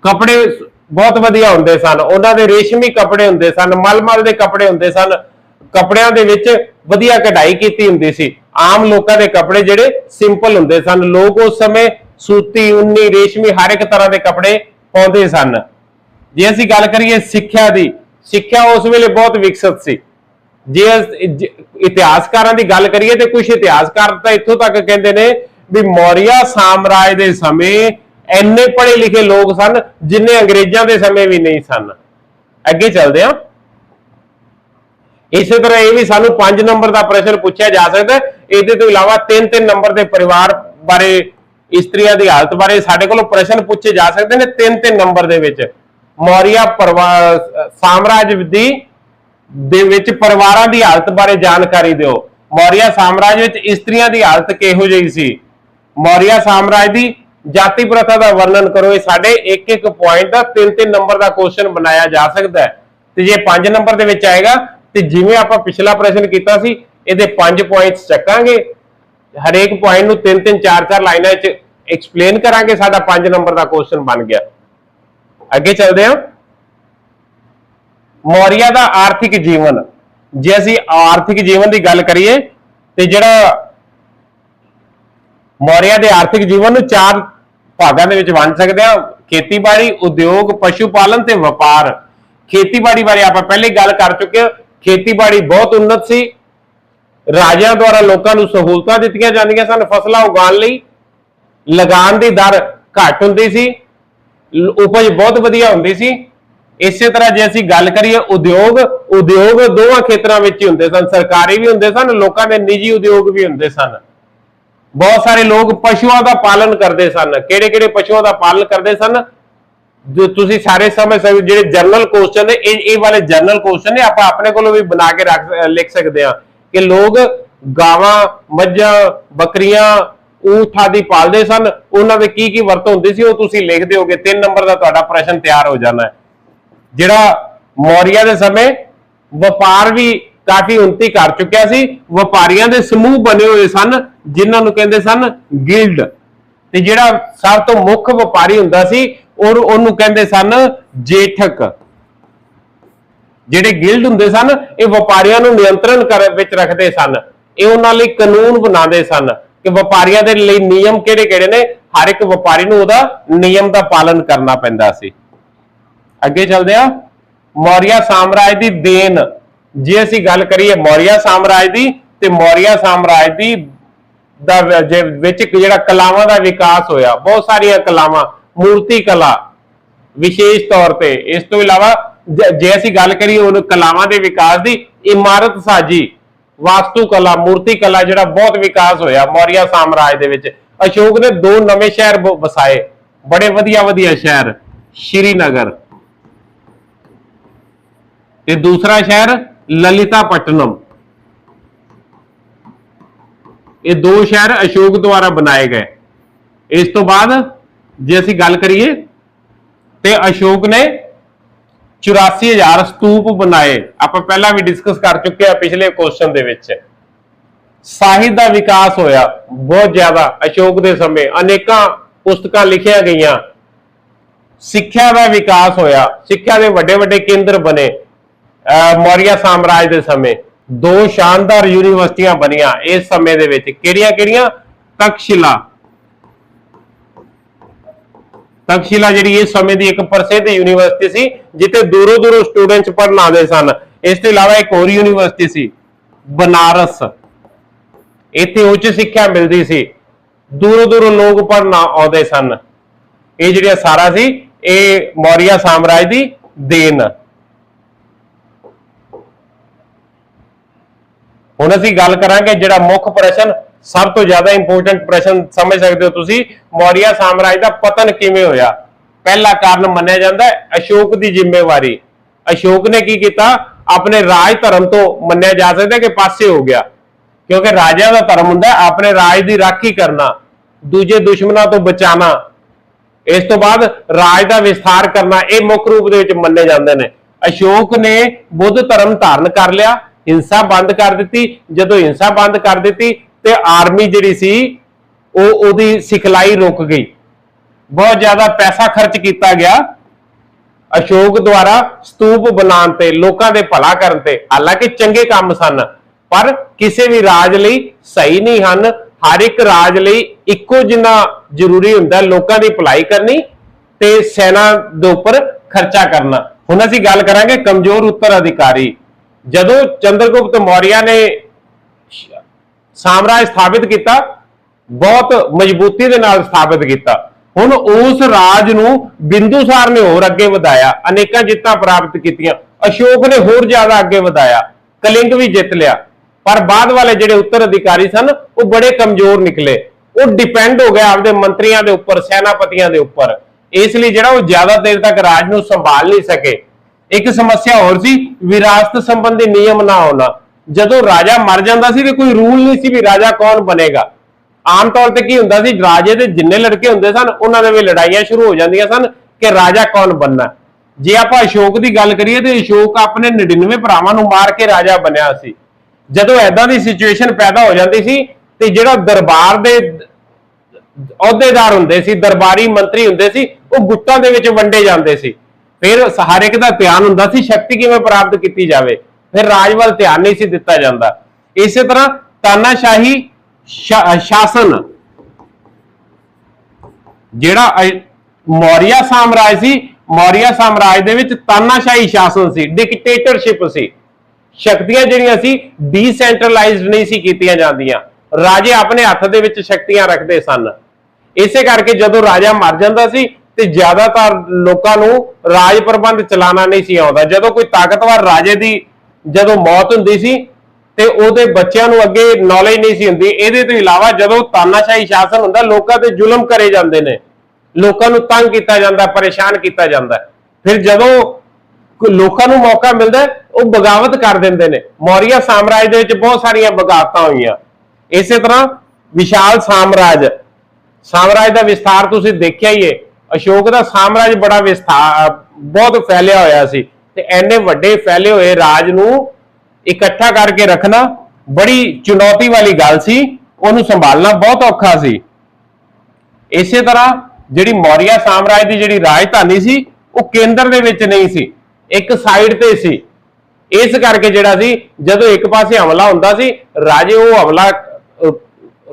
ਕੱਪੜੇ ਬਹੁਤ ਵਧੀਆ ਹੁੰਦੇ ਸਨ। ਉਹਨਾਂ ਦੇ ਰੇਸ਼ਮੀ ਕੱਪੜੇ ਹੁੰਦੇ ਸਨ, ਮਲਮਲ ਦੇ ਕੱਪੜੇ ਹੁੰਦੇ ਸਨ। ਕੱਪੜਿਆਂ ਦੇ ਵਿੱਚ ਵਧੀਆ ਕਢਾਈ ਕੀਤੀ ਹੁੰਦੀ ਸੀ। ਆਮ ਲੋਕਾਂ ਦੇ ਕੱਪੜੇ ਜਿਹੜੇ ਸਿੰਪਲ ਹੁੰਦੇ ਸਨ। ਲੋਕ ਉਸ ਸਮੇਂ ਸੂਤੀ, ਉਨੀ, ਰੇਸ਼ਮੀ, ਹਰ ਇੱਕ ਤਰ੍ਹਾਂ ਦੇ ਕੱਪੜੇ ਪਾਉਂਦੇ ਸਨ। ਜੇ ਅਸੀਂ ਗੱਲ ਕਰੀਏ ਸਿੱਖਿਆ ਦੀ, ਸਿੱਖਿਆ ਉਸ ਵੇਲੇ ਬਹੁਤ ਵਿਕਸਿਤ ਸੀ। ਜੇ ਇਤਿਹਾਸਕਾਰਾਂ ਦੀ ਗੱਲ ਕਰੀਏ ਤੇ ਕੁਝ ਇਤਿਹਾਸਕਾਰ ਤਾਂ ਇੱਥੋਂ ਤੱਕ ਕਹਿੰਦੇ ਨੇ ਵੀ ਮੌਰੀਆ ਸਾਮਰਾਜ ਦੇ ਸਮੇਂ ਇੰਨੇ ਪੜ੍ਹੇ ਲਿਖੇ ਲੋਕ ਸਨ ਜਿੰਨੇ ਅੰਗਰੇਜ਼ਾਂ ਦੇ ਸਮੇਂ ਵੀ ਨਹੀਂ ਸਨ। ਅੱਗੇ ਚੱਲਦੇ ਹਾਂ। ਇਸੇ ਤਰ੍ਹਾਂ ਇਹ ਵੀ ਸਾਨੂੰ 5 ਨੰਬਰ ਦਾ ਪ੍ਰਸ਼ਨ ਪੁੱਛਿਆ ਜਾ ਸਕਦਾ। ਇਹਦੇ ਤੋਂ ਇਲਾਵਾ 3-3 ਨੰਬਰ ਦੇ ਪਰਿਵਾਰ ਬਾਰੇ ਇਸਤਰੀਆਂ ਦੀ ਹਾਲਤ ਬਾਰੇ ਸਾਡੇ ਕੋਲੋਂ ਪ੍ਰਸ਼ਨ ਪੁੱਛੇ ਜਾ ਸਕਦੇ ਨੇ 3-3 ਨੰਬਰ ਦੇ ਵਿੱਚ। ਮੌਰੀਆ ਸਾਮਰਾਜ ਦੀ, ਦੇ ਵਿੱਚ ਪਰਿਵਾਰਾਂ ਦੀ ਹਾਲਤ ਬਾਰੇ ਜਾਣਕਾਰੀ ਦਿਓ। ਮੌਰੀਆ ਸਾਮਰਾਜ ਵਿੱਚ ਇਸਤਰੀਆਂ ਦੀ ਹਾਲਤ ਕਿਹੋ ਜਿਹੀ ਸੀ? ਮੌਰੀਆ ਸਾਮਰਾਜ ਦੀ ਜਾਤੀ ਪ੍ਰਥਾ ਦਾ ਵਰਣਨ ਕਰੋ। ਇਹ ਸਾਡੇ ਇੱਕ ਇੱਕ ਪੁਆਇੰਟ ਦਾ ਤਿੰਨ ਤਿੰਨ ਨੰਬਰ ਦਾ ਕੁਐਸਚਨ ਬਣਾਇਆ ਜਾ ਸਕਦਾ ਹੈ। ਤੇ ਜੇ 5 ਨੰਬਰ ਦੇ ਵਿੱਚ ਆਏਗਾ, ਤੇ ਜਿਵੇਂ ਆਪਾਂ ਪਿਛਲਾ ਪ੍ਰਸ਼ਨ ਕੀਤਾ ਸੀ, ਇਹਦੇ 5 ਪੁਆਇੰਟਸ ਚੱਕਾਂਗੇ। ਹਰੇਕ ਪੁਆਇੰਟ ਨੂੰ 3 3 4 4 ਲਾਈਨਾਂ ਵਿੱਚ ਐਕਸਪਲੇਨ ਕਰਾਂਗੇ, ਸਾਡਾ 5 ਨੰਬਰ ਦਾ ਕੁਐਸਚਨ ਬਣ ਗਿਆ। ਅੱਗੇ ਚੱਲਦੇ ਹਾਂ। ਮੌਰੀਆ ਦਾ ਆਰਥਿਕ ਜੀਵਨ। ਜੇ ਅਸੀਂ ਆਰਥਿਕ ਜੀਵਨ ਦੀ ਗੱਲ ਕਰੀਏ, ਤੇ ਜਿਹੜਾ ਮੌਰੀਆ ਦੇ ਆਰਥਿਕ ਜੀਵਨ ਨੂੰ ਚਾਰ ਭਾਗਾਂ ਦੇ ਵਿੱਚ ਵੰਡ ਸਕਦੇ ਹਾਂ। ਖੇਤੀਬਾੜੀ, ਉਦਯੋਗ ਪਸ਼ੂ ਪਾਲਣ ਤੇ ਵਪਾਰ। ਖੇਤੀਬਾੜੀ ਬਾਰੇ ਆਪਾਂ ਪਹਿਲੇ ਗੱਲ ਕਰ ਚੁੱਕੇ ਹਾਂ। ਖੇਤੀਬਾੜੀ ਬਹੁਤ ਉੱਨਤ ਸੀ। ਰਾਜਿਆਂ ਦੁਆਰਾ ਲੋਕਾਂ ਨੂੰ ਸਹੂਲਤਾਂ ਦਿੱਤੀਆਂ ਜਾਂਦੀਆਂ ਸਨ ਫਸਲਾਂ ਉਗਾਉਣ ਲਈ। ਲਗਾਨ ਦੀ ਦਰ ਘੱਟ ਹੁੰਦੀ ਸੀ ਉਪਜ ਬਹੁਤ ਵਧੀਆ ਹੁੰਦੀ ਸੀ। ਇਸੇ ਤਰ੍ਹਾਂ ਜੇ ਅਸੀਂ ਗੱਲ ਕਰੀਏ ਉਦਯੋਗ ਉਦਯੋਗ ਦੋਵਾਂ ਖੇਤਰਾਂ ਵਿੱਚ ਹੀ ਹੁੰਦੇ ਸਨ। ਸਰਕਾਰੀ ਵੀ ਹੁੰਦੇ ਸਨ, ਲੋਕਾਂ ਦੇ ਨਿੱਜੀ ਉਦਯੋਗ ਵੀ ਹੁੰਦੇ ਸਨ। ਬਹੁਤ ਸਾਰੇ ਲੋਕ ਪਸ਼ੂਆਂ ਦਾ ਪਾਲਣ ਕਰਦੇ ਸਨ। ਕਿਹੜੇ ਕਿਹੜੇ ਪਸ਼ੂਆਂ ਦਾ ਪਾਲਣ ਕਰਦੇ ਸਨ? ਜੋ ਤੁਸੀਂ ਸਾਰੇ ਸਮਝ ਸਕਦੇ ਜਿਹੜੇ ਜਰਨਲ ਕੁਐਸਚਨ ਨੇ, ਇਹ ਇਹ ਵਾਲੇ ਜਰਨਲ ਕੁਐਸਚਨ ਨੇ, ਆਪਾਂ ਆਪਣੇ ਕੋਲੋਂ ਵੀ ਬਣਾ ਕੇ ਰੱਖ ਲਿਖ ਸਕਦੇ ਹਾਂ ਕਿ ਲੋਕ ਗਾਵਾਂ, ਮੱਝਾਂ, ਬੱਕਰੀਆਂ ਊਠ ਆਦਿ ਪਾਲਦੇ ਸਨ। ਉਹਨਾਂ ਦੇ ਕੀ ਕੀ ਵਰਤੋਂ ਹੁੰਦੀ ਸੀ ਉਹ ਤੁਸੀਂ ਲਿਖ ਦਿਓਗੇ 3 ਨੰਬਰ ਦਾ ਤੁਹਾਡਾ ਪ੍ਰਸ਼ਨ ਤਿਆਰ ਹੋ ਜਾਣਾ ਹੈ। ਜਿਹੜਾ ਮੌਰੀਆ ਦੇ ਸਮੇਂ ਵਪਾਰ ਵੀ ਕਾਫੀ ਉન્નਤੀ ਕਰ ਚੁੱਕਿਆ ਸੀ। ਵਪਾਰੀਆਂ ਦੇ ਸਮੂਹ ਬਣੇ ਹੋਏ ਸਨ, ਜਿਨ੍ਹਾਂ ਨੂੰ ਕਹਿੰਦੇ ਸਨ ਗਿਲਡ। ਤੇ ਜਿਹੜਾ ਸਭ ਤੋਂ ਮੁੱਖ ਵਪਾਰੀ ਹੁੰਦਾ ਸੀ ਔਰ ਉਹਨੂੰ ਕਹਿੰਦੇ ਸਨ ਜੇਠਕ। ਜਿਹੜੇ ਗਿਲਡ ਹੁੰਦੇ ਸਨ, ਇਹ ਵਪਾਰੀਆਂ ਨੂੰ ਨਿਯੰਤਰਣ ਕਰ ਵਿੱਚ ਰੱਖਦੇ ਸਨ। ਇਹ ਉਹਨਾਂ ਲਈ ਕਾਨੂੰਨ ਬਣਾਉਂਦੇ ਸਨ। ਕਿ ਵਪਾਰੀਆਂ ਦੇ ਲਈ ਨਿਯਮ ਕਿਹੜੇ ਕਿਹੜੇ ਨੇ? ਹਰ ਇੱਕ ਵਪਾਰੀ ਨੂੰ ਉਹਦਾ ਨਿਯਮ ਦਾ ਪਾਲਨ ਕਰਨਾ ਪੈਂਦਾ ਸੀ। ਅੱਗੇ ਚੱਲਦੇ ਆ ਮੌਰੀਆ ਸਾਮਰਾਜ ਦੀ ਦੇਨ ਜੇ ਅਸੀਂ ਗੱਲ ਕਰੀਏ ਮੌਰੀਆ ਸਾਮਰਾਜ ਦੀ, ਤੇ ਮੌਰੀਆ ਸਾਮਰਾਜ ਦੀ ਦਾ ਵਿੱਚ ਜਿਹੜਾ ਕਲਾਵਾਂ ਦਾ ਵਿਕਾਸ ਹੋਇਆ, ਬਹੁਤ ਸਾਰੀਆਂ ਕਲਾਵਾਂ, ਮੂਰਤੀ ਕਲਾ, ਵਿਸ਼ੇਸ਼ ਤੌਰ ਤੇ। ਇਸ ਤੋਂ ਇਲਾਵਾ ਜੇ ਅਸੀਂ ਗੱਲ ਕਰੀਏ ਉਹ ਕਲਾਵਾਂ ਦੇ ਵਿਕਾਸ ਦੀ, ਇਮਾਰਤ ਸਾਜੀ। ਵਾਸਤੂ ਕਲਾ ਮੂਰਤੀ ਕਲਾ ਜਿਹੜਾ ਬਹੁਤ ਵਿਕਾਸ ਹੋਇਆ ਮੌਰੀਆ ਸਾਮਰਾਜ ਦੇ ਵਿੱਚ। ਅਸ਼ੋਕ ਨੇ ਦੋ ਨਵੇਂ ਸ਼ਹਿਰ ਵਸਾਏ। ਬੜੇ ਵਧੀਆ ਵਧੀਆ ਸ਼ਹਿਰ, ਸ਼੍ਰੀਨਗਰ। ਤੇ ਦੂਸਰਾ ਸ਼ਹਿਰ ਲਲਿਤਾ ਪਟਨਮ ਇਹ ਦੋ ਸ਼ਹਿਰ ਅਸ਼ੋਕ ਦੁਆਰਾ ਬਣਾਏ ਗਏ। ਇਸ ਤੋਂ ਬਾਅਦ ਜੇ ਅਸੀਂ ਗੱਲ ਕਰੀਏ, ਤੇ ਅਸ਼ੋਕ ਨੇ 84000 ਸਤੂਪ ਬਣਾਏ। ਆਪਾਂ ਪਹਿਲਾਂ ਵੀ ਡਿਸਕਸ ਕਰ ਚੁੱਕੇ ਆ ਪਿਛਲੇ ਕੁਐਸਚਨ ਦੇ ਵਿੱਚ। ਸਾਹਿਤ ਦਾ ਵਿਕਾਸ ਹੋਇਆ। ਬਹੁਤ ਜ਼ਿਆਦਾ। ਅਸ਼ੋਕ ਦੇ ਸਮੇਂ ਅਨੇਕਾਂ ਪੁਸਤਕਾਂ ਲਿਖੀਆਂ ਗਈਆਂ। ਸਿੱਖਿਆ ਦਾ ਵਿਕਾਸ ਹੋਇਆ। ਸਿੱਖਿਆ ਦੇ ਵੱਡੇ ਵੱਡੇ ਕੇਂਦਰ ਬਣੇ। ਅਹ ਮੌਰੀਆ ਸਾਮਰਾਜ ਦੇ ਸਮੇਂ। ਦੋ ਸ਼ਾਨਦਾਰ ਯੂਨੀਵਰਸਿਟੀਆਂ ਬਣੀਆਂ ਇਸ ਸਮੇਂ ਦੇ ਵਿੱਚ। ਕਿਹੜੀਆਂ ਕਿਹੜੀਆਂ ਤਕਸ਼ਿਲਾ। ਤਕਸ਼ਿਲਾ ਜਿਹੜੀ ਇਸ ਸਮੇਂ ਦੀ ਇੱਕ ਪ੍ਰਸਿੱਧ ਯੂਨੀਵਰਸਿਟੀ ਸੀ, ਜਿੱਥੇ ਦੂਰੋਂ ਦੂਰੋਂ ਸਟੂਡੈਂਟਸ ਪੜ੍ਹਨ ਆਉਂਦੇ ਸਨ। ਇਸ ਤੋਂ ਇਲਾਵਾ ਇੱਕ ਹੋਰ ਯੂਨੀਵਰਸਿਟੀ ਸੀ, ਬਨਾਰਸ। ਇੱਥੇ ਉੱਚ ਸਿੱਖਿਆ ਮਿਲਦੀ ਸੀ। ਦੂਰੋਂ ਦੂਰੋਂ ਲੋਕ ਪੜ੍ਹਨ ਆਉਂਦੇ ਸਨ। ਇਹ ਜਿਹੜਾ ਸਾਰਾ ਸੀ, ਇਹ ਮੌਰੀਆ ਸਾਮਰਾਜ ਦੀ ਦੇਣ। ਹੁਣ ਅਸੀਂ ਗੱਲ ਕਰਾਂਗੇ ਜਿਹੜਾ ਮੁੱਖ ਪ੍ਰਸ਼ਨ ਸਭ ਤੋਂ ਜ਼ਿਆਦਾ ਇੰਪੋਰਟੈਂਟ ਪ੍ਰਸ਼ਨ ਸਮਝ ਸਕਦੇ ਹੋ ਤੁਸੀਂ, ਮੌਰੀਆ ਸਾਮਰਾਜ ਦਾ ਪਤਨ ਕਿਵੇਂ ਹੋਇਆ? ਪਹਿਲਾ ਕਾਰਨ ਮੰਨਿਆ ਜਾਂਦਾ ਹੈ, ਅਸ਼ੋਕ ਦੀ ਜ਼ਿੰਮੇਵਾਰੀ। ਅਸ਼ੋਕ ਨੇ ਕੀ ਕੀਤਾ? ਆਪਣੇ ਰਾਜ ਧਰਮ ਤੋਂ ਮੰਨਿਆ ਜਾ ਸਕਦਾ ਕਿ ਪਾਸੇ ਹੋ ਗਿਆ। ਕਿਉਂਕਿ ਰਾਜਿਆਂ ਦਾ ਧਰਮ ਹੁੰਦਾ ਆਪਣੇ ਰਾਜ ਦੀ ਰਾਖੀ ਕਰਨਾ, ਦੂਜੇ ਦੁਸ਼ਮਣਾਂ ਤੋਂ ਬਚਾਉਣਾ। ਇਸ ਤੋਂ ਬਾਅਦ ਰਾਜ ਦਾ ਵਿਸਥਾਰ ਕਰਨਾ, ਇਹ ਮੁੱਖ ਰੂਪ ਦੇ ਵਿੱਚ ਮੰਨੇ ਜਾਂਦੇ ਨੇ। ਅਸ਼ੋਕ ਨੇ ਬੁੱਧ ਧਰਮ ਧਾਰਨ ਕਰ ਲਿਆ, ਹਿੰਸਾ ਬੰਦ ਕਰ ਦਿੱਤੀ। ਜਦੋਂ ਹਿੰਸਾ ਬੰਦ ਕਰ ਦਿੱਤੀ ਤੇ ਆਰਮੀ ਜਿਹੜੀ ਸੀ, ਉਹ ਉਹਦੀ ਸਿਖਲਾਈ ਰੁਕ ਗਈ। ਬਹੁਤ ਜ਼ਿਆਦਾ ਪੈਸਾ ਖਰਚ ਕੀਤਾ ਗਿਆ। ਅਸ਼ੋਕ ਦੁਆਰਾ ਸਤੂਪ ਬਣਾਉਣ ਤੇ, ਲੋਕਾਂ ਦੇ ਭਲਾ ਕਰਨ ਤੇ, ਹਾਲਾਂਕਿ ਚੰਗੇ ਕੰਮ ਸਨ, ਪਰ ਕਿਸੇ ਵੀ ਰਾਜ ਲਈ ਸਹੀ ਨਹੀਂ ਹਨ। ਹਰ ਇੱਕ ਰਾਜ ਲਈ ਇੱਕੋ ਜਿੰਨਾ ਜ਼ਰੂਰੀ ਹੁੰਦਾ, ਲੋਕਾਂ ਦੀ ਭਲਾਈ ਕਰਨੀ ਤੇ ਸੈਨਾ ਦੇ ਉੱਪਰ ਖਰਚਾ ਕਰਨਾ। ਹੁਣ ਅਸੀਂ ਗੱਲ ਕਰਾਂਗੇ ਕਮਜ਼ੋਰ ਉੱਤਰ ਅਧਿਕਾਰੀ। ਜਦੋਂ ਚੰਦਰਗੁਪਤ ਮੌਰਿਆ ਨੇ ਸਾਮਰਾਜ ਸਥਾਪਿਤ ਕੀਤਾ, ਬਹੁਤ ਮਜ਼ਬੂਤੀ ਦੇ ਨਾਲ ਸਥਾਪਿਤ ਕੀਤਾ। ਹੁਣ ਉਸ ਰਾਜ ਨੂੰ ਬਿੰਦੂਸਾਰ ਨੇ ਹੋਰ ਅੱਗੇ ਵਧਾਇਆ, ਅਨੇਕਾਂ ਜਿੱਤਾਂ ਪ੍ਰਾਪਤ ਕੀਤੀਆਂ। ਅਸ਼ੋਕ ਨੇ ਹੋਰ ਜ਼ਿਆਦਾ ਅੱਗੇ ਵਧਾਇਆ, ਕਲਿੰਗ ਵੀ ਜਿੱਤ ਲਿਆ। ਪਰ ਬਾਅਦ ਵਾਲੇ ਜਿਹੜੇ ਉੱਤਰ ਅਧਿਕਾਰੀ ਸਨ, ਉਹ ਬੜੇ ਕਮਜ਼ੋਰ ਨਿਕਲੇ। ਉਹ ਡਿਪੈਂਡ ਹੋ ਗਿਆ ਆਪਦੇ ਮੰਤਰੀਆਂ ਦੇ ਉੱਪਰ, ਸੈਨਾਪਤੀਆਂ ਦੇ ਉੱਪਰ। ਇਸ ਲਈ ਜਿਹੜਾ ਉਹ ਜ਼ਿਆਦਾ ਦੇਰ ਤੱਕ ਰਾਜ ਨੂੰ ਸੰਭਾਲ ਨਹੀਂ ਸਕੇ। ਇੱਕ ਸਮੱਸਿਆ ਹੋਰ ਸੀ, ਵਿਰਾਸਤ ਸੰਬੰਧੀ ਨਿਯਮ ਨਾ ਹੋਣਾ। ਜਦੋਂ ਰਾਜਾ ਮਰ ਜਾਂਦਾ ਸੀ ਤੇ ਕੋਈ ਰੂਲ ਨਹੀਂ ਸੀ ਵੀ ਰਾਜਾ ਕੌਣ ਬਣੇਗਾ। ਆਮ ਤੌਰ ਤੇ ਕੀ ਹੁੰਦਾ ਸੀ, ਰਾਜੇ ਦੇ ਜਿੰਨੇ ਲੜਕੇ ਹੁੰਦੇ ਸਨ, ਉਹਨਾਂ ਦੇ ਵੀ ਲੜਾਈਆਂ ਸ਼ੁਰੂ ਹੋ ਜਾਂਦੀਆਂ ਸਨ ਕਿ ਰਾਜਾ ਕੌਣ ਬਣਨਾ। ਜੇ ਆਪਾਂ ਅਸ਼ੋਕ ਦੀ ਗੱਲ ਕਰੀਏ ਤੇ ਅਸ਼ੋਕ ਆਪਣੇ 99 ਭਰਾਵਾਂ ਨੂੰ ਮਾਰ ਕੇ ਰਾਜਾ ਬਣਿਆ ਸੀ। ਜਦੋਂ ਐਦਾਂ ਦੀ ਸਿਚੁਏਸ਼ਨ ਪੈਦਾ ਹੋ ਜਾਂਦੀ ਸੀ ਤੇ ਜਿਹੜਾ ਦਰਬਾਰ ਦੇ ਅਹੁਦੇਦਾਰ ਹੁੰਦੇ ਸੀ, ਦਰਬਾਰੀ ਮੰਤਰੀ ਹੁੰਦੇ ਸੀ, ਉਹ ਗੁੱਟਾਂ ਦੇ ਵਿੱਚ ਵੰਡੇ ਜਾਂਦੇ ਸੀ। ਫਿਰ ਹਰ ਇੱਕ ਦਾ ਧਿਆਨ ਹੁੰਦਾ ਸੀ, ਸ਼ਕਤੀ ਕਿਵੇਂ ਪ੍ਰਾਪਤ ਕੀਤੀ ਜਾਵੇ। ਫਿਰ ਰਾਜ ਵੱਲ ਧਿਆਨ ਨਹੀਂ ਸੀ ਦਿੱਤਾ ਜਾਂਦਾ। ਇਸੇ ਤਰ੍ਹਾਂ ਤਾਨਾਸ਼ਾਹੀ ਸ਼ਾਸਨ, ਜਿਹੜਾ ਮੌਰੀਆ ਸਾਮਰਾਜ ਸੀ, ਮੌਰੀਆ ਸਾਮਰਾਜ ਦੇ ਵਿੱਚ ਤਾਨਾਸ਼ਾਹੀ ਸ਼ਾਸਨ ਸੀ ਡਿਕਟੇਟਰਸ਼ਿਪ ਸੀ। ਸ਼ਕਤੀਆਂ ਜਿਹੜੀਆਂ ਸੀ ਡੀਸੈਂਟਰਲਾਈਜ਼ਡ ਨਹੀਂ ਸੀ ਕੀਤੀਆਂ ਜਾਂਦੀਆਂ। ਰਾਜੇ ਆਪਣੇ ਹੱਥ ਦੇ ਵਿੱਚ ਸ਼ਕਤੀਆਂ ਰੱਖਦੇ ਸਨ। ਇਸੇ ਕਰਕੇ ਜਦੋਂ ਰਾਜਾ ਮਰ ਜਾਂਦਾ ਸੀ ਤੇ ਜ਼ਿਆਦਾਤਰ ਲੋਕਾਂ ਨੂੰ ਰਾਜ ਪ੍ਰਬੰਧ ਚਲਾਉਣਾ ਨਹੀਂ ਸੀ ਆਉਂਦਾ। ਜਦੋਂ ਕੋਈ ਤਾਕਤਵਰ ਰਾਜੇ ਦੀ ਜਦੋਂ ਮੌਤ ਹੁੰਦੀ ਸੀ ਤੇ ਉਹਦੇ ਬੱਚਿਆਂ ਨੂੰ ਅੱਗੇ ਨੌਲੇਜ ਨਹੀਂ ਸੀ ਹੁੰਦੀ। ਇਹਦੇ ਤੋਂ ਇਲਾਵਾ ਜਦੋਂ ਤਾਨਾਸ਼ਾਹੀ ਸ਼ਾਸਨ ਹੁੰਦਾ, ਲੋਕਾਂ ਤੇ ਜ਼ੁਲਮ ਕਰੇ ਜਾਂਦੇ ਨੇ। ਲੋਕਾਂ ਨੂੰ ਤੰਗ ਕੀਤਾ ਜਾਂਦਾ, ਪਰੇਸ਼ਾਨ ਕੀਤਾ ਜਾਂਦਾ। ਫਿਰ ਜਦੋਂ ਲੋਕਾਂ ਨੂੰ ਮੌਕਾ ਮਿਲਦਾ, ਉਹ ਬਗਾਵਤ ਕਰ ਦਿੰਦੇ ਨੇ। ਮੌਰੀਆ ਸਾਮਰਾਜ ਦੇ ਵਿੱਚ ਬਹੁਤ ਸਾਰੀਆਂ ਬਗਾਵਤਾਂ ਹੋਈਆਂ। ਇਸੇ ਤਰ੍ਹਾਂ ਵਿਸ਼ਾਲ ਸਾਮਰਾਜ। ਸਾਮਰਾਜ ਦਾ ਵਿਸਥਾਰ ਤੁਸੀਂ ਦੇਖਿਆ ਹੀ ਹੈ। ਅਸ਼ੋਕ ਦਾ ਸਾਮਰਾਜ ਬੜਾ ਵਿਸਥਾਰ ਬਹੁਤ ਫੈਲਿਆ ਹੋਇਆ ਸੀ। ਤੇ ਐਨੇ ਵੱਡੇ ਫੈਲੇ ਹੋਏ ਰਾਜ ਨੂੰ ਇਕੱਠਾ ਕਰਕੇ ਰੱਖਣਾ ਬੜੀ ਚੁਣੌਤੀ ਵਾਲੀ ਗੱਲ ਸੀ, ਉਹਨੂੰ ਸੰਭਾਲਣਾ ਬਹੁਤ ਔਖਾ ਸੀ। ਇਸੇ ਤਰ੍ਹਾਂ ਜਿਹੜੀ ਮੌਰੀਆ ਸਾਮਰਾਜ ਦੀ ਜਿਹੜੀ ਰਾਜਧਾਨੀ ਸੀ, ਉਹ ਕੇਂਦਰ ਦੇ ਵਿੱਚ ਨਹੀਂ ਸੀ, ਇੱਕ ਸਾਈਡ ਤੇ ਸੀ। ਇਸ ਕਰਕੇ ਜਿਹੜਾ ਸੀ, ਜਦੋਂ ਇੱਕ ਪਾਸੇ ਹਮਲਾ ਹੁੰਦਾ ਸੀ, ਰਾਜੇ ਉਹ ਹਮਲਾ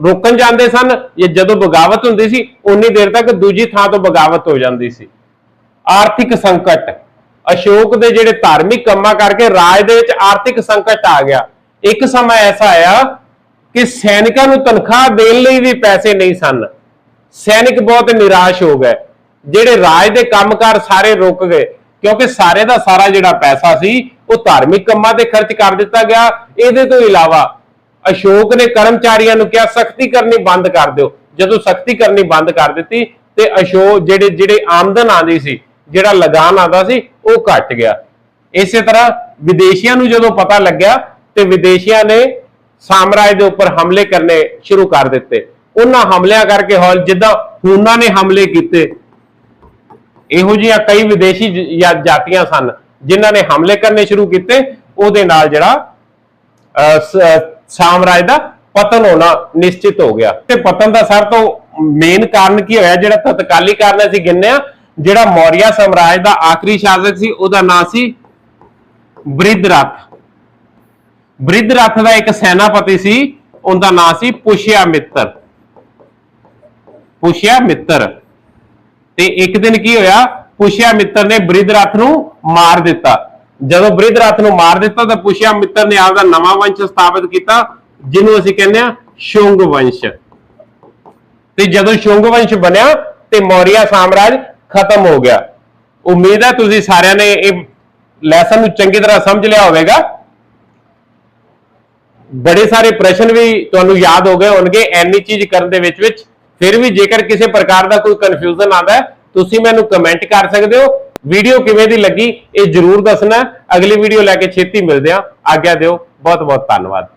ਰੋਕਣ ਜਾਂਦੇ ਸਨ ਜਾਂ ਜਦੋਂ ਬਗਾਵਤ ਹੁੰਦੀ ਸੀ, ਉਨੀ ਦੇਰ ਤੱਕ ਦੂਜੀ ਥਾਂ ਤੋਂ ਬਗਾਵਤ ਹੋ ਜਾਂਦੀ ਸੀ। ਆਰਥਿਕ ਸੰਕਟ। ਅਸ਼ੋਕ ਦੇ ਜਿਹੜੇ ਧਾਰਮਿਕ ਕੰਮਾਂ ਕਰਕੇ ਰਾਜ ਦੇ ਵਿੱਚ ਆਰਥਿਕ ਸੰਕਟ ਆ ਗਿਆ। ਇੱਕ ਸਮਾਂ ਐਸਾ ਆਇਆ ਕਿ ਸੈਨਿਕਾਂ ਨੂੰ ਤਨਖਾਹ ਦੇਣ ਲਈ ਵੀ ਪੈਸੇ ਨਹੀਂ ਸਨ। ਸੈਨਿਕ ਬਹੁਤ ਨਿਰਾਸ਼ ਹੋ ਗਏ। ਜਿਹੜੇ ਰਾਜ ਦੇ ਕੰਮਕਾਰ ਸਾਰੇ ਰੁਕ ਗਏ, ਕਿਉਂਕਿ ਸਾਰੇ ਦਾ ਸਾਰਾ ਜਿਹੜਾ ਪੈਸਾ ਸੀ, ਉਹ ਧਾਰਮਿਕ ਕੰਮਾਂ ਤੇ ਖਰਚ ਕਰ ਦਿੱਤਾ ਗਿਆ। ਇਹਦੇ ਤੋਂ ਇਲਾਵਾ ਅਸ਼ੋਕ ਨੇ ਕਰਮਚਾਰੀਆਂ ਨੂੰ ਕਿਹਾ, ਸਖਤੀ ਕਰਨੀ ਬੰਦ ਕਰ ਦਿਓ। ਜਦੋਂ ਸਖਤੀ ਕਰਨੀ ਬੰਦ ਕਰ ਦਿੱਤੀ ਤੇ ਅਸ਼ੋਕ ਜਿਹੜੇ ਜਿਹੜੇ ਆਮਦਨ ਆਉਂਦੀ ਸੀ ਜਿਹੜਾ ਲਗਾਨ ਆਉਂਦਾ ਸੀ ਉਹ ਘਟ ਗਿਆ। ਇਸੇ ਤਰ੍ਹਾਂ ਵਿਦੇਸ਼ੀਆਂ ਨੂੰ ਜਦੋਂ ਪਤਾ ਲੱਗਿਆ ਤੇ ਵਿਦੇਸ਼ੀਆਂ ਨੇ ਸਾਮਰਾਜ ਦੇ ਉੱਪਰ ਹਮਲੇ ਕਰਨੇ ਸ਼ੁਰੂ ਕਰ ਦਿੱਤੇ। ਉਹਨਾਂ ਹਮਲਿਆਂ ਕਰਕੇ ਹੌਲ ਜਿੱਦਾਂ ਹੂਨਾ ਨੇ ਹਮਲੇ ਕੀਤੇ। ਇਹੋ ਜਿਹੀਆਂ ਕਈ ਵਿਦੇਸ਼ੀ ਜ- ਜਾਤੀਆਂ ਸਨ ਜਿਨ੍ਹਾਂ ਨੇ ਹਮਲੇ ਕਰਨੇ ਸ਼ੁਰੂ ਕੀਤੇ। ਉਹਦੇ ਨਾਲ ਜਿਹੜਾ ਅਹ, ਸਾਮਰਾਜ ਦਾ ਪਤਨ ਹੋਣਾ ਨਿਸ਼ਚਿਤ ਹੋ ਗਿਆ। ਤੇ ਪਤਨ ਦਾ ਸਭ ਤੋਂ ਮੇਨ ਕਾਰਨ ਕੀ ਹੋਇਆ? ਜਿਹੜਾ ਤਤਕਾਲੀ ਕਾਰਨ ਅਸੀਂ ਗਿਣਿਆ ਜਿਹੜਾ ਮੌਰੀਆ ਸਾਮਰਾਜ ਦਾ ਆਖਰੀ ਸ਼ਾਸਕ ਸੀ, ਉਹਦਾ ਨਾਂ ਸੀ ਬ੍ਰਿਧਰਥ ਬ੍ਰਿਧਰਥ ਦਾ ਇੱਕ ਸੈਨਾਪਤੀ ਸੀ, ਉਹਦਾ ਨਾਂ ਸੀ ਪੁਸ਼ਿਆ ਮਿੱਤਰ। ਪੁਸ਼ਿਆ ਮਿੱਤਰ। ਤੇ ਇੱਕ ਦਿਨ ਕੀ ਹੋਇਆ, ਪੁਸ਼ਿਆ ਮਿੱਤਰ ਨੇ ਬ੍ਰਿਧਰਥ ਨੂੰ ਮਾਰ ਦਿੱਤਾ। ਜਦੋਂ ਬ੍ਰਿਧਰਥ ਨੂੰ ਮਾਰ ਦਿੱਤਾ, ਤਾਂ ਪੁਸ਼ਿਆ ਮਿੱਤਰ ਨੇ ਆਪਦਾ ਨਵਾਂ ਵੰਸ਼ ਸਥਾਪਿਤ ਕੀਤਾ, ਜਿਹਨੂੰ ਅਸੀਂ ਕਹਿੰਦੇ ਆ ਸ਼ੁੰਗ ਵੰਸ਼। ਤੇ ਜਦੋਂ ਸ਼ੁੰਗ ਵੰਸ਼ ਬਣਿਆ, ਤੇ ਮੌਰੀਆ ਸਾਮਰਾਜ ਖਤਮ ਹੋ ਗਿਆ। ਉਮੀਦ ਹੈ ਤੁਸੀਂ ਸਾਰਿਆਂ ਨੇ ਇਹ ਲੈਸਨ ਨੂੰ ਚੰਗੀ ਤਰ੍ਹਾਂ ਸਮਝ ਲਿਆ ਹੋਵੇਗਾ। ਬੜੇ ਸਾਰੇ ਪ੍ਰਸ਼ਨ ਵੀ ਤੁਹਾਨੂੰ ਯਾਦ ਹੋ ਗਏ ਹੋਣਗੇ ਐਨੀ ਚੀਜ਼ ਕਰਨ ਦੇ ਵਿੱਚ ਵਿੱਚ। ਫਿਰ ਵੀ ਜੇਕਰ ਕਿਸੇ ਪ੍ਰਕਾਰ ਦਾ ਕੋਈ ਕਨਫਿਊਜ਼ਨ ਆਉਂਦਾ ਤੁਸੀਂ ਮੈਨੂੰ ਕਮੈਂਟ ਕਰ ਸਕਦੇ ਹੋ। ਵੀਡੀਓ ਕਿਵੇਂ ਦੀ ਲੱਗੀ ਇਹ ਜਰੂਰ ਦੱਸਣਾ। ਅਗਲੀ ਵੀਡੀਓ ਲੈ ਕੇ ਛੇਤੀ ਮਿਲਦੇ ਹਾਂ। ਆਗਿਆ ਦਿਓ। ਬਹੁਤ ਬਹੁਤ ਧੰਨਵਾਦ।